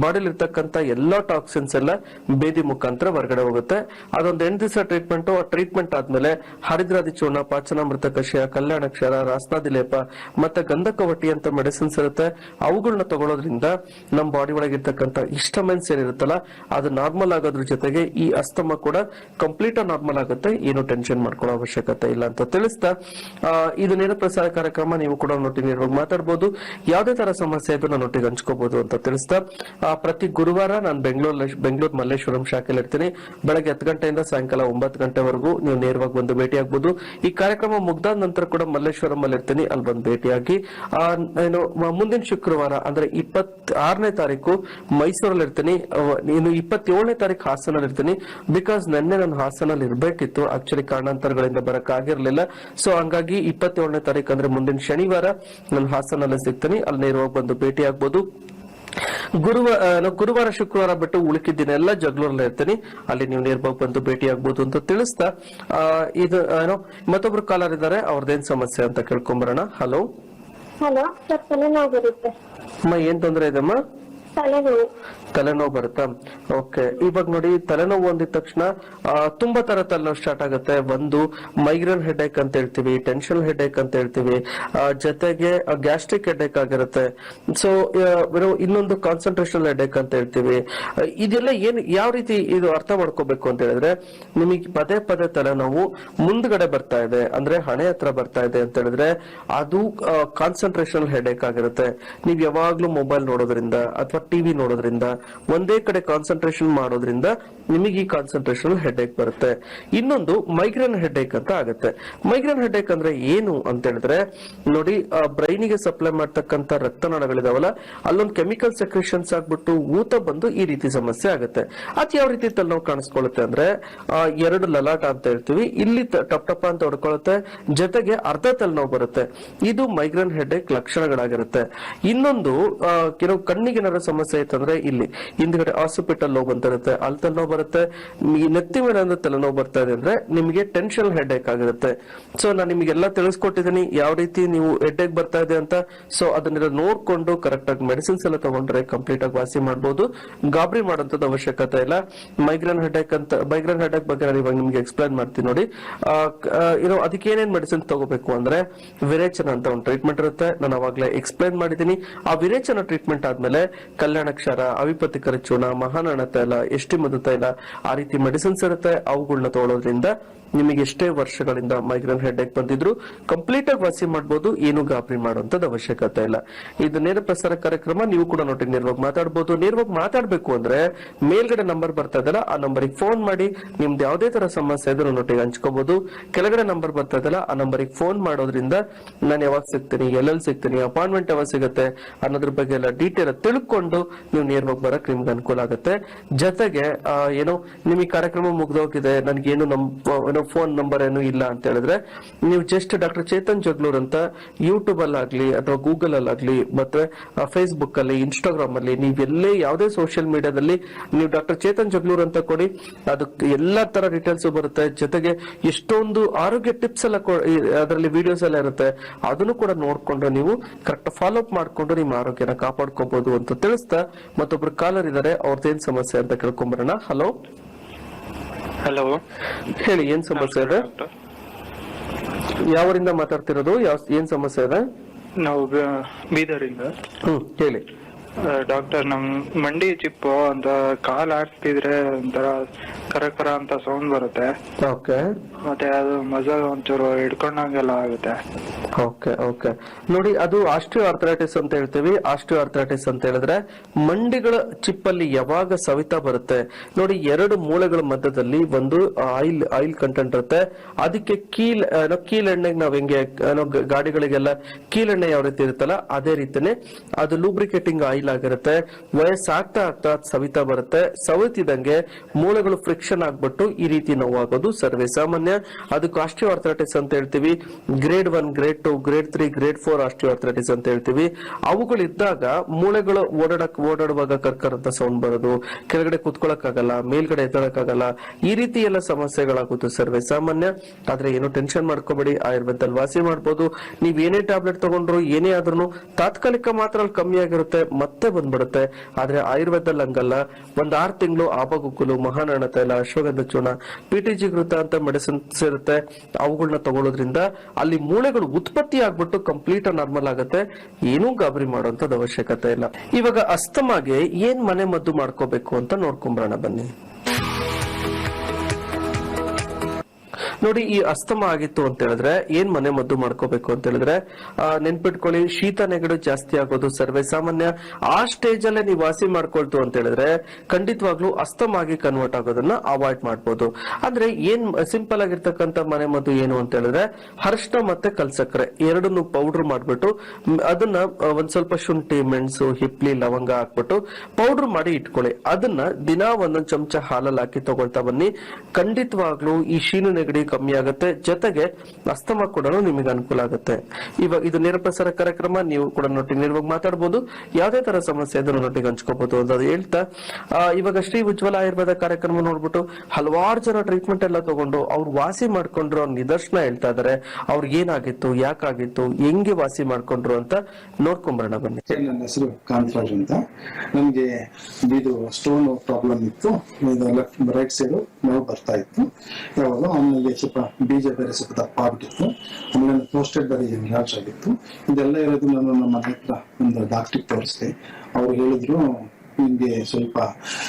ಬಾಡಿಲಿ ಇರ್ತಕ್ಕಂತ ಎಲ್ಲಾ ಟಾಕ್ಸಿನ್ಸ್ ಎಲ್ಲ ಬೇದಿ ಮುಖಾಂತರ ಹೊರಗಡೆ ಹೋಗುತ್ತೆ. ಅದೊಂದ್ ಎಂಟು ದಿವಸ ಟ್ರೀಟ್ಮೆಂಟ್ ಆ ಟ್ರೀಟ್ಮೆಂಟ್ ಆದ್ಮೇಲೆ ಹರಿದ್ರಾದಿ ಚೂರ್ಣ ಪಾಚನಾಮೃತ ಕಷಾಯ, ಕಲ್ಯಾಣ ಕ್ಷಯ ಲೇಪ ಮತ್ತೆ ಗಂಧಕವಟಿ ಅಂತ ಮೆಡಿಸಿನ್ಸ್ ಇರುತ್ತೆ. ಅವುಗಳನ್ನ ತಗೊಳ್ಳೋದ್ರಿಂದ ನಮ್ಮ ಬಾಡಿ ಒಳಗಿರ್ತಕ್ಕಂಥ ಇಷ್ಟಮೆನ್ಸ್ ಏನಿರುತ್ತಲ್ಲ ಅದು ನಾರ್ಮಲ್ ಆಗೋದ್ರ ಜೊತೆಗೆ ಈ ಅಸ್ತಮ ಕೂಡ ಕಂಪ್ಲೀಟ್ ನಾರ್ಮಲ್ ಆಗುತ್ತೆ. ಏನು ಟೆನ್ಷನ್ ಮಾಡ್ಕೊಳ್ಳೋ ಅವಶ್ಯಕತೆ ಇಲ್ಲ ಅಂತ ತಿಳಿಸ್ತಾ ಆ, ಇದು ನೇರ ಪ್ರಸಾರ ಕಾರ್ಯಕ್ರಮ ನೀವು ಕೂಡ ನೊಟ್ಟಿಗೆ ಮಾತಾಡ್ಬೋದು. ಯಾವುದೇ ತರ ಸಮಸ್ಯೆ ಇದ್ರೂ ನಾನು ಒಟ್ಟಿಗೆ ಹಂಚ್ಕೋಬಹುದು ಅಂತ ತಿಳಿಸ್ತಾ ಪ್ರತಿ ಗುರುವಾರ ನಾನು ಬೆಂಗಳೂರು ಬೆಂಗಳೂರು ಮಲ್ಲೇಶ್ವರಂ ಶಾಖೆಯಲ್ಲಿ ಇರ್ತೀನಿ. ಬೆಳಗ್ಗೆ ಹತ್ತು ಗಂಟೆಯಿಂದ ಸಾಯಂಕಾಲ ಒಂಬತ್ತು ಗಂಟೆವರೆಗೂ ನೀವು ನೇರವಾಗಿ ಬಂದು ಭೇಟಿ ಆಗ್ಬೋದು ಈ ಕಾರ್ಯಕ್ರಮ ಮುಗ್ದಾದ ನಂತರ ಕೂಡ ಮಲ್ಲೇಶ್ವರಂ ಅಲ್ಲಿ ಇರ್ತೀನಿ ಅಲ್ಲಿ ಬಂದು ಆ, ಏನು ಮುಂದಿನ ಶುಕ್ರವಾರ ಅಂದ್ರೆ ಇಪ್ಪತ್ ಆರನೇ ತಾರೀಕು ಮೈಸೂರಲ್ಲಿ ಇರ್ತೀನಿ ಇನ್ನು ಇಪ್ಪತ್ತೇಳನೇ ತಾರೀಕು ಹಾಸನಲ್ಲಿ ಇರ್ತೀನಿ ಬಿಕಾಸ್ ನಿನ್ನೆ ನಾನು ಹಾಸನಲ್ಲಿ ಇರ್ಬೇಕಿತ್ತು. ಆಕ್ಚುಲಿ ಕಾರಣಾಂತರಗಳಿಂದ ಬರಕ್ ಆಗಿರ್ಲಿಲ್ಲ. ಸೊ ಹಂಗಾಗಿ ಇಪ್ಪತ್ತೇಳನೇ ತಾರೀಕು ಅಂದ್ರೆ ಮುಂದಿನ ಶನಿವಾರ ನಾನು ಹಾಸನಲ್ಲಿ ಸಿಗ್ತೀನಿ. ಅಲ್ಲಿ ನೇರವಾಗಿ ಬಂದು ಭೇಟಿ ಆಗ್ಬೋದು ಗುರುವಾರ ಗುರುವಾರ ಶುಕ್ರವಾರ ಬಿಟ್ಟು ಉಳುಕಿದ್ದಿನ. ಎಲ್ಲ ಜಗಳೂರಲ್ಲಿ ಇರ್ತೀನಿ. ಅಲ್ಲಿ ನೀವು ನೇರವಾಗಿ ಬಂದು ಭೇಟಿ ಆಗ್ಬೋದು ಅಂತ ತಿಳಿಸ್ತಾ ಆ, ಇದು ಏನೋ ಮತ್ತೊಬ್ರು ಕಾಲರ್ ಇದ್ದಾರೆ. ಅವ್ರದ್ದೇನ್ ಸಮಸ್ಯೆ ಅಂತ ಕೇಳ್ಕೊಂಬರೋಣ. ಹಲೋ ಹಲೋ ಸರ್ ತಲೆನೋವು ಬರುತ್ತೆ ಅಮ್ಮ ಏನ್ ತೊಂದ್ರೆ ಇದೆಮ್ಮ ತಲೆನೋವು. ಬರುತ್ತಾ? ಓಕೆ ಇವಾಗ ನೋಡಿ, ತಲೆನೋವು ಅಂದಿದ ತಕ್ಷಣ ತುಂಬಾ ತರ ತಲೆನೋವು ಸ್ಟಾರ್ಟ್ ಆಗುತ್ತೆ. ಒಂದು ಮೈಗ್ರೇನ್ ಹೆಡ್ಏಕ್ ಅಂತ ಹೇಳ್ತೀವಿ ಟೆನ್ಷನ್ ಹೆಡ್ಏಕ್ ಅಂತ ಹೇಳ್ತೀವಿ ಜೊತೆಗೆ ಗ್ಯಾಸ್ಟ್ರಿಕ್ ಹೆಡ್ಏಕ್ ಆಗಿರುತ್ತೆ. ಸೊ ಇನ್ನೊಂದು ಕಾನ್ಸಂಟ್ರೇಷನ್ ಹೆಡ್ಏಕ್ ಅಂತ ಹೇಳ್ತೀವಿ. ಇದೆಲ್ಲ ಏನ್, ಯಾವ ರೀತಿ ಇದು ಅರ್ಥ ಮಾಡ್ಕೋಬೇಕು ಅಂತ ಹೇಳಿದ್ರೆ, ನಿಮಗೆ ಪದೇ ಪದೇ ತಲೆನೋವು ಮುಂದ್ಗಡೆ ಬರ್ತಾ ಇದೆ. ಅಂದ್ರೆ ಹಣೆ ಹತ್ರ ಬರ್ತಾ ಇದೆ ಅಂತ ಹೇಳಿದ್ರೆ, ಅದು ಕಾನ್ಸಂಟ್ರೇಷನ್ ಹೆಡ್ಏಕ್ ಆಗಿರುತ್ತೆ. ನೀವ್ ಯಾವಾಗ್ಲೂ ಮೊಬೈಲ್ ನೋಡೋದ್ರಿಂದ, ಅಥವಾ ಟಿವಿ ನೋಡೋದ್ರಿಂದ, ಒಂದೇ ಕಡೆ ಕಾನ್ಸಂಟ್ರೇಷನ್ ಮಾಡೋದ್ರಿಂದ ನಿಮಗೆ ಈ ಕಾನ್ಸಂಟ್ರೇಷನ್ ಹೆಡ್ಏಕ್ ಬರುತ್ತೆ. ಇನ್ನೊಂದು ಮೈಗ್ರೇನ್ ಹೆಡ್ಏಕ್ ಅಂತ ಆಗುತ್ತೆ. ಮೈಗ್ರೇನ್ ಹೆಡ್ಏಕ್ ಅಂದ್ರೆ ಏನು ಅಂತ ಹೇಳಿದ್ರೆ, ನೋಡಿ ಬ್ರೈನಿಗೆ ಸಪ್ಲೈ ಮಾಡ್ತಕ್ಕಂತ ರಕ್ತನಾಳಗಳಿದಾವಲ್ಲ, ಅಲ್ಲೊಂದು ಕೆಮಿಕಲ್ ಸೆಕ್ರೇಷನ್ಸ್ ಆಗ್ಬಿಟ್ಟು ಊತ ಬಂದು ಈ ರೀತಿ ಸಮಸ್ಯೆ ಆಗುತ್ತೆ. ಅದ್ ಯಾವ ರೀತಿ ತಲೆನೋವು ಕಾಣಿಸ್ಕೊಳ್ಳುತ್ತೆ ಅಂದ್ರೆ ಎರಡು ಲಲಾಟ ಅಂತ ಹೇಳ್ತೀವಿ. ಇಲ್ಲಿ ಟಪ್ ಟಪ್ ಅಂತ ಹೊಡ್ಕೊಳ್ಳುತ್ತೆ. ಜೊತೆಗೆ ಅರ್ಧ ತಲೆನೋವು ಬರುತ್ತೆ. ಇದು ಮೈಗ್ರೇನ್ ಹೆಡ್ಏಕ್ ಲಕ್ಷಣಗಳಾಗಿರುತ್ತೆ. ಇನ್ನೊಂದು ಕೆಲವು ಕಣ್ಣಿಗೆ ಏನಾದ್ರು ಸಮಸ್ಯೆ ಆಯ್ತಂದ್ರೆ ಇಲ್ಲಿ ಹಿಂದ್ಗಡೆ ಹಾಸ್ಪಿಟಲ್ ನೋವು ಅಂತ ಇರುತ್ತೆ ಅಲ್ಲಿ ತಲೆನೋವು ಬರುತ್ತೆ ನೆತ್ತಿ ಮೇಲೆ ತಲೆನೋವು ಬರ್ತಾ ಇದೆ ಅಂದ್ರೆ ನಿಮಗೆ ಟೆನ್ಷನ್ ಹೆಡ್ ಏಕ್ ಆಗಿರುತ್ತೆ. ಸೊ ನಾನು ನಿಮಗೆಲ್ಲ ತಿಳಿಸ್ಕೊಟ್ಟಿದ್ದೀನಿ, ಯಾವ ರೀತಿ ನೀವು ಹೆಡ್ಏಕ್ ಬರ್ತಾ ಇದೆ ಅಂತ. ಸೊ ಅದನ್ನೆಲ್ಲ ನೋಡ್ಕೊಂಡು ಕರೆಕ್ಟ್ ಆಗಿ ಮೆಡಿಸಿನ್ಸ್ ಎಲ್ಲ ತಗೊಂಡ್ರೆ ಕಂಪ್ಲೀಟ್ ಆಗಿ ವಾಸಿ ಮಾಡಬಹುದು ಗಾಬರಿ ಮಾಡೋಂಥದ್ದು ಅವಶ್ಯಕತೆ ಇಲ್ಲ. ಮೈಗ್ರೇನ್ ಹೆಡ್ಏಕ್ ಅಂತ ಮೈಗ್ರೇನ್ ಹೆಡ್ಏಕ್ ಬಗ್ಗೆ ನಾನು ಇವಾಗ ನಿಮ್ಗೆ ಎಕ್ಸ್ಪ್ಲೈನ್ ಮಾಡ್ತೀನಿ ನೋಡಿ. ಏನೋ ಅದಕ್ಕೆ ಏನೇನ್ ಮೆಡಿಸಿನ್ ತಗೋಬೇಕು ಅಂದ್ರೆ ವಿರೇಚನ ಅಂತ ಒಂದು ಟ್ರೀಟ್ಮೆಂಟ್ ಇರುತ್ತೆ. ನಾನು ಅವಾಗಲೇ ಎಕ್ಸ್ಪ್ಲೈನ್ ಮಾಡಿದ್ದೀನಿ. ಆ ವಿರೇಚನ ಟ್ರೀಟ್ಮೆಂಟ್ ಆದ್ಮೇಲೆ ಕಲ್ಯಾಣ ಕ್ಷಾರ ಅವಿಪತಿಕರ ಚೂರ್ಣ ಮಹಾನಣ ತೈಲ ಎಷ್ಟಿ ಮದ ತೈಲ ಆ ರೀತಿ ಮೆಡಿಸಿನ್ಸ್ ಇರುತ್ತೆ ಅವುಗಳನ್ನ ತಗೊಳ್ಳೋದ್ರಿಂದ ನಿಮಗೆ ಎಷ್ಟೇ ವರ್ಷಗಳಿಂದ ಮೈಗ್ರೇನ್ ಹೆಡ್ಏಕ್ ಬಂದಿದ್ರು ಕಂಪ್ಲೀಟ್ ಆಗಿ ವಾಸಿ ಮಾಡಬಹುದು ಏನು ಗಾಬರಿ ಮಾಡುವಂತದ್ದು ಅವಶ್ಯಕತೆ ಇಲ್ಲ. ಇದು ನೇರ ಪ್ರಸಾರ ಕಾರ್ಯಕ್ರಮ, ನೀವು ಕೂಡ ನೋಡಿ ನೇರವಾಗಿ ಮಾತಾಡಬಹುದು ನೇರವಾಗಿ ಮಾತಾಡಬೇಕು ಅಂದ್ರೆ ಮೇಲ್ಗಡೆ ನಂಬರ್ ಬರ್ತಾ ಇದಲ್ಲ ಆ ನಂಬರಿಗೆ ಫೋನ್ ಮಾಡಿ, ನಿಮ್ದು ಯಾವುದೇ ತರ ಸಮಸ್ಯೆ ಇದ್ರೂ ನೋಟಿಗೆ ಹಂಚ್ಕೋಬಹುದು ಕೆಳಗಡೆ ನಂಬರ್ ಬರ್ತಾ ಇದಲ್ಲ ಆ ನಂಬರಿಗೆ ಫೋನ್ ಮಾಡೋದ್ರಿಂದ ನಾನು ಯಾವಾಗ ಸಿಗ್ತೀನಿ, ಎಲ್ಲೆಲ್ಲಿ ಸಿಗ್ತೀನಿ, ಅಪಾಯಿಂಟ್ಮೆಂಟ್ ಯಾವಾಗ ಸಿಗುತ್ತೆ ಅನ್ನೋದ್ರ ಬಗ್ಗೆ ಎಲ್ಲ ಡೀಟೇಲ್ ತಿಳ್ಕೊಂಡು ನೀವು ನೇರವಾಗಿ ಬರಕ್ ನಿಮ್ಗೆ ಅನುಕೂಲ ಆಗುತ್ತೆ. ಜೊತೆಗೆ ಏನೋ ನಿಮಗೆ ಕಾರ್ಯಕ್ರಮ ಮುಗ್ದೋಗಿದೆ ಏನು ನಮ್ ಫೋನ್ ನಂಬರ್ ಏನು ಇಲ್ಲ ಅಂತ ಹೇಳಿದ್ರೆ, ನೀವು ಜಸ್ಟ್ ಡಾಕ್ಟರ್ ಚೇತನ್ ಜಗ್ಲೂರ್ ಅಂತ ಯೂಟ್ಯೂಬ್ ಅಲ್ಲಾಗ್ಲಿ ಅಥವಾ ಗೂಗಲ್ ಅಲ್ಲಾಗ್ಲಿ ಮತ್ತೆ ಫೇಸ್ಬುಕ್ ಅಲ್ಲಿ ಇನ್ಸ್ಟಾಗ್ರಾಮ್ ಅಲ್ಲಿ ನೀವು ಎಲ್ಲೇ ಯಾವುದೇ ಸೋಷಿಯಲ್ ಮೀಡಿಯಾದಲ್ಲಿ ನೀವು ಡಾಕ್ಟರ್ ಚೇತನ್ ಜಗ್ಲೂರ್ ಅಂತ ಕೊಡಿ, ಅದಕ್ಕೆ ಎಲ್ಲಾ ತರ ಡೀಟೇಲ್ಸ್ ಬರುತ್ತೆ. ಜೊತೆಗೆ ಎಷ್ಟೊಂದು ಆರೋಗ್ಯ ಟಿಪ್ಸ್ ಎಲ್ಲ ಅದರಲ್ಲಿ ವಿಡಿಯೋಸ್ ಎಲ್ಲ ಇರುತ್ತೆ. ಅದನ್ನು ಕೂಡ ನೋಡ್ಕೊಂಡು ನೀವು ಕರೆಕ್ಟ್ ಫಾಲೋ ಅಪ್ ಮಾಡಿಕೊಂಡು ನಿಮ್ಮ ಆರೋಗ್ಯನ ಕಾಪಾಡ್ಕೋಬಹುದು ಅಂತ ತಿಳಿಸ್ತಾ ಮತ್ತೊಬ್ರು ಕಾಲರ್ ಇದಾರೆ, ಅವ್ರದ್ದೇನ್ ಸಮಸ್ಯೆ ಅಂತ ಕೇಳ್ಕೊಂಬರೋಣ. ಹಲೋ ಹಲೋ ಹೇಳಿ ಏನ್ ಸಮಸ್ಯೆ ಇದೆ? ಯಾವರಿಂದ ಮಾತಾಡ್ತಿರೋದು? ಯಾವ ಏನ್ ಸಮಸ್ಯೆ ಇದೆ? ನಾವು ಬೀದರ್ ಬೀದರಿಂದ ಹ್ಮ್ ಹೇಳಿ. ಡಾಕ್ಟರ್ ನಮ್ ಮಂಡಿ ಚಿಪ್ಪು ಅಂತ ಕಾಲ್ ಆಡ್ತಿದ್ರೆ ಒಂಥರ ಕರ ಕರ ಅಂತ ಸೌಂಡ್ ಬರುತ್ತೆ. ಓಕೆ ಮತ್ತೆ ಅದು ಮಜಲ್ ಒಂಚೂರು ಹಿಡ್ಕೊಂಡಂಗೆಲ್ಲ ಆಗುತ್ತೆ. ಓಕೆ ಓಕೆ ನೋಡಿ ಅದು ಆಸ್ಟಿಯೋ ಆರ್ಥರೈಟಿಸ್ ಅಂತ ಹೇಳ್ತೀವಿ. ಆಸ್ಟಿಯೋ ಆರ್ಥರೈಟಿಸ್ ಅಂತ ಹೇಳಿದ್ರೆ ಮಂಡಿಗಳ ಚಿಪ್ಪಲ್ಲಿ ಯಾವಾಗ ಸವಿತಾ ಬರುತ್ತೆ? ನೋಡಿ ಎರಡು ಮೂಳೆಗಳ ಮಧ್ಯದಲ್ಲಿ ಒಂದು ಆಯಿಲ್ ಆಯಿಲ್ ಕಂಟೆಂಟ್ ಇರುತ್ತೆ. ಅದಕ್ಕೆ ಕೀಲ್ ಏನೋ ಕೀಲ್ ಎಣ್ಣೆಗೆ ನಾವ್ ಹೆಂಗೆ ಏನೋ ಗಾಡಿಗಳಿಗೆಲ್ಲ ಕೀಲ್ ಎಣ್ಣೆ ಯಾವ ರೀತಿ ಇರುತ್ತಲ್ಲ ಅದೇ ರೀತಿನೇ ಅದು ಲೂಬ್ರಿಕೇಟಿಂಗ್ ಆಯಿಲ್ ಆಗಿರುತ್ತೆ. ವಯಸ್ಸಾಗ್ತಾ ಆಗ್ತಾ ಸವಿತಾ ಬರುತ್ತೆ. ಸವಿತಿದಂಗೆ ಮೂಳೆಗಳು ಫ್ರಿಕ್ಷನ್ ಆಗ್ಬಿಟ್ಟು ಈ ರೀತಿ ನೋವಾಗೋದು ಸರ್ವೇ ಸಾಮಾನ್ಯ. ಅದಕ್ಕೆ ಆಸ್ಟಿಯೋ ಆರ್ಥರೈಟಿಸ್ ಅಂತ ಹೇಳ್ತೀವಿ. Grade one grade two grade three grade four osteoarthritis ಅಂತ ಹೇಳ್ತೀವಿ. ಅವುಗಳಿದ್ದಾಗ ಮೂಳೆಗಳು ಓಡಾಡಕ್, ಓಡಾಡುವಾಗ ಕರ್ಕರಂತ ಸೌಂಡ್ ಬರೋದು. ಕೆಳಗಡೆ ಕುತ್ಕೊಳಕ್ಕಾಗಲ್ಲ, ಮೇಲ್ಗಡೆ ಎದ್ದಳಕ್ಕಾಗಲ್ಲ ಈ ರೀತಿ ಎಲ್ಲ ಸಮಸ್ಯೆಗಳಾಗುತ್ತೆ ಸರ್ವೇ ಸಾಮಾನ್ಯ. ಆದ್ರೆ ಏನು ಟೆನ್ಷನ್ ಮಾಡ್ಕೋಬೇಡಿ ಆಯುರ್ವೇದದಲ್ಲಿ ವಾಸಿ ಮಾಡ್ಬೋದು. ನೀವ್ ಏನೇ ಟ್ಯಾಬ್ಲೆಟ್ ತಗೊಂಡ್ರು, ಏನೇ ಆದ್ರೂ ತಾತ್ಕಾಲಿಕ ಮಾತ್ರ ಅಲ್ಲಿ ಕಮ್ಮಿ ಆಗಿರುತ್ತೆ, ಮತ್ತೆ ಬಂದ್ಬಿಡುತ್ತೆ. ಆದ್ರೆ ಆಯುರ್ವೇದದಲ್ಲಿ ಹಂಗಲ್ಲ. ಒಂದ್ ಆರ್ ತಿಂಗಳು ಆಬಗುಗ್ಗುಲು ಮಹಾನಣ ತೈಲ ಅಶ್ವಗಂಧ ಚೂರ್ಣ ಪಿ ಟಿ ಜಿ ಗೃತ ಅಂತ ಮೆಡಿಸಿನ್ಸ್ ಇರುತ್ತೆ. ಅವುಗಳನ್ನ ತಗೊಳ್ಳೋದ್ರಿಂದ ಅಲ್ಲಿ ಮೂಳೆಗಳು ಉತ್ಪತ್ತಿ ಆಗ್ಬಿಟ್ಟು ಕಂಪ್ಲೀಟ್ ನಾರ್ಮಲ್ ಆಗುತ್ತೆ. ಏನೂ ಗಾಬರಿ ಮಾಡುವಂತದ್ದು ಅವಶ್ಯಕತೆ ಇಲ್ಲ. ಇವಾಗ ಅಸ್ತಮಾಗೆ ಏನ್ ಮನೆ ಮದ್ದು ಮಾಡ್ಕೋಬೇಕು ಅಂತ ನೋಡ್ಕೊಂಬರೋಣ ಬನ್ನಿ. ನೋಡಿ, ಈ ಅಸ್ತಮ ಆಗಿತ್ತು ಅಂತ ಹೇಳಿದ್ರೆ ಏನ್ ಮನೆ ಮದ್ದು ಮಾಡ್ಕೋಬೇಕು ಅಂತ ಹೇಳಿದ್ರೆ ನೆನ್ಪಿಟ್ಕೊಳ್ಳಿ, ಶೀತ ನೆಗಡು ಜಾಸ್ತಿ ಆಗೋದು ಸರ್ವೇ ಸಾಮಾನ್ಯ. ಆ ಸ್ಟೇಜ್ ಅಲ್ಲೇ ನೀವು ವಾಸಿ ಮಾಡ್ಕೊಳ್ತು ಅಂತ ಹೇಳಿದ್ರೆ ಖಂಡಿತವಾಗ್ಲೂ ಅಸ್ತಮ ಆಗಿ ಕನ್ವರ್ಟ್ ಆಗೋದನ್ನ ಅವಾಯ್ಡ್ ಮಾಡ್ಬೋದು. ಅಂದ್ರೆ ಏನ್ ಸಿಂಪಲ್ ಆಗಿರ್ತಕ್ಕಂಥ ಮನೆ ಮದ್ದು ಏನು ಅಂತ ಹೇಳಿದ್ರೆ ಹರ್ಷಣ ಮತ್ತೆ ಕಲ್ಸಕ್ರೆ ಎರಡನ್ನು ಪೌಡರ್ ಮಾಡ್ಬಿಟ್ಟು ಅದನ್ನ ಒಂದ್ ಸ್ವಲ್ಪ ಶುಂಠಿ, ಮೆಣಸು, ಹಿಪ್ಲಿ, ಲವಂಗ ಹಾಕ್ಬಿಟ್ಟು ಪೌಡರ್ ಮಾಡಿ ಇಟ್ಕೊಳ್ಳಿ. ಅದನ್ನ ದಿನಾ ಒಂದೊಂದ್ ಚಮಚ ಹಾಲಲ್ಲಿ ಹಾಕಿ ತಗೊಳ್ತಾ ಬನ್ನಿ. ಖಂಡಿತವಾಗ್ಲೂ ಈ ಶೀನು ನೆಗಡಿ ಕಮ್ಮಿ ಆಗುತ್ತೆ ಜೊತೆಗೆ ಅಸ್ತಮ ಕೂಡ ನಿಮಗೆ ಅನುಕೂಲ ಆಗುತ್ತೆ. ಇವಾಗ ಇದು ನೇರ ಪ್ರಸಾರ ಕಾರ್ಯಕ್ರಮ, ನೀವು ಕೂಡ ನೊಟ್ಟಿಗೆ ನೇರವಾಗಿ ಮಾತಾಡಬಹುದು ಯಾವುದೇ ತರ ಸಮಸ್ಯೆ ಇದ್ರೂ ನೊಟ್ಟಿಗೆ ಹಂಚ್ಕೋಬಹುದು ಅಂತ ಹೇಳ್ತಾ ಇವಾಗ ಶ್ರೀ ಉಜ್ವಲ ಆಯುರ್ವೇದ ಕಾರ್ಯಕ್ರಮ ನೋಡ್ಬಿಟ್ಟು ಹಲವಾರು ಜನ ಟ್ರೀಟ್ಮೆಂಟ್ ಎಲ್ಲ ತಗೊಂಡು ಅವ್ರು ವಾಸಿ ಮಾಡ್ಕೊಂಡ್ರು ನಿದರ್ಶನ ಹೇಳ್ತಾ ಇದಾರೆ. ಅವ್ರಿಗೆ ಏನಾಗಿತ್ತು, ಯಾಕಾಗಿತ್ತು, ಹೆಂಗೆ ವಾಸಿ ಮಾಡ್ಕೊಂಡ್ರು ಅಂತ ನೋಡ್ಕೊಂಬರೋಣ ಬನ್ನಿ. ನನ್ನ ಹೆಸರು ಕಾಂತರಾಜ್ ಅಂತ. ನನಗೆ ಇದು ಸ್ಟೋನ್ ಪ್ರಾಬ್ಲಮ್ ಇತ್ತು. ಲೆಫ್ಟ್ ರೈಟ್ ಸೈಡ್ ನೋವು ಬರ್ತಾ ಇತ್ತು. ಯಾವಾಗ ಆಮೇಲೆ ಸ್ವಲ್ಪ ಬೀಜ ಬೇರೆ ಸ್ವಲ್ಪ ದಪ್ಪ ಆಗ್ಬಿಟ್ಟಿತ್ತು ಆಮೇಲೆ ಪೋಸ್ಟೆಡ್ ಬೇರೆ ಎನ್ಲಾರ್ಜ್ ಆಗಿತ್ತು. ಇದೆಲ್ಲ ಇರೋದು ನಾನು ನಮ್ಮ ಮನೆ ಹತ್ರ ಒಂದು ಡಾಕ್ಟ್ರಿಗೆ ತೋರಿಸಿದೆ. ಅವ್ರು ಹೇಳಿದ್ರು ನಿಮ್ಗೆ ಸ್ವಲ್ಪ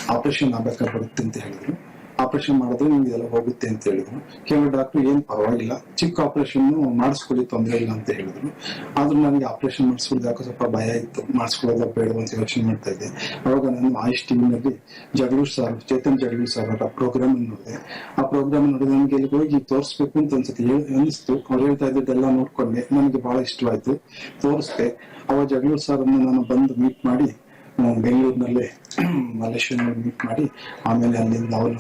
ಆಪರೇಷನ್ ಆಗ್ಬೇಕಾಗ್ಬಿಡುತ್ತೆ ಅಂತ ಹೇಳಿದ್ರು. ಆಪರೇಷನ್ ಮಾಡಿದ್ರೆ ನಿಮ್ಗೆ ಇದೆಲ್ಲ ಹೋಗುತ್ತೆ ಅಂತ ಹೇಳಿದ್ರು. ಕೆಲವು ಡಾಕ್ಟರ್ ಏನ್ ಪರವಾಗಿಲ್ಲ. ಚಿಕ್ಕ ಆಪರೇಷನ್ ಮಾಡಿಸ್ಕೊಳ್ಳಿ, ತೊಂದರೆ ಇಲ್ಲ ಅಂತ ಹೇಳಿದ್ರು. ಆದ್ರೂ ನನಗೆ ಆಪರೇಷನ್ ಮಾಡಿಸ್ಕೊಳ್ಳಿ ಯಾಕೋ ಸ್ವಲ್ಪ ಭಯ ಇತ್ತು. ಮಾಡಿಸ್ಕೊಳ್ಳೋದ ಬೇಡ ಅಂತ ಯೋಚನೆ ಮಾಡ್ತಾ ಇದ್ದೆ. ಅವಾಗ ನಾನು ಆಯುಷ್ ಟಿವಿನಲ್ಲಿ ಜಗಳೂರ್ ಸರ್ ಚೇತನ್ ಜಗಳೂರ್ ಸರ್ ಅವರ ಪ್ರೋಗ್ರಾಮ್ ನೋಡಿದೆ. ಆ ಪ್ರೋಗ್ರಾಮ್ ನೋಡಿ ನನಗೆ ಇಲ್ಲಿ ಹೋಗಿ ತೋರಿಸ್ಬೇಕು ಅಂತ ಅನ್ಸುತ್ತೆ. ಅನಿಸ್ತು ಅವ್ರು ಹೇಳ್ತಾ ಇದ್ದದ್ದೆಲ್ಲ ನೋಡ್ಕೊಂಡೆ. ನನಗೆ ಬಹಳ ಇಷ್ಟವಾಯ್ತು. ತೋರಿಸ್ದೆ. ಅವಾಗ ಜಗಳೂರ್ ಸರ್ ನಾನು ಬಂದು ಮೀಟ್ ಮಾಡಿ ಬೆಂಗಳೂರಿನಲ್ಲೇ ಮಲೇಷಿಯನ್ ಮೀಟ್ ಮಾಡಿ, ಆಮೇಲೆ ಅಲ್ಲಿಂದ ಅವನ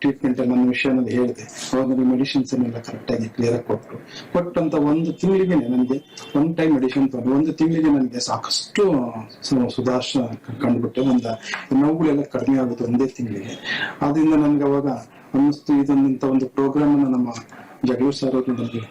ಟ್ರೀಟ್ಮೆಂಟ್ ನನ್ನ ವಿಷಯನಲ್ಲಿ ಹೇಳಿದೆ. ಅವಾಗ ನನಗೆ ಮೆಡಿಸಿನ್ಸ್ ಎಲ್ಲ ಕರೆಕ್ಟ್ ಆಗಿ ಕ್ಲಿಯರ್ ಆಗಿ ಕೊಟ್ಟರು ಕೊಟ್ಟಂತ ಒಂದು ತಿಂಗಳಿಗೆ ನನಗೆ ಒನ್ ಟೈಮ್ ಮೆಡಿಸಿನ್ ತಗೊಂಡು ಒಂದು ತಿಂಗಳಿಗೆ ನನಗೆ ಸಾಕಷ್ಟು ಸುಧಾರ್ಶ ಕಂಡುಬಿಟ್ಟೆ. ಒಂದು ನೋವುಗಳೆಲ್ಲ ಕಡಿಮೆ ಆಗುತ್ತೆ ಒಂದೇ ತಿಂಗಳಿಗೆ. ಆದ್ರಿಂದ ನನ್ಗೆ ಅವಾಗ ಅನ್ನಿಸ್ತು ಇದೊಂದಂತ ಒಂದು ಪ್ರೋಗ್ರಾಮ್ ನಮ್ಮ ಜಗಳೂರು ಸರ್ ಅವರು ನನಗೆ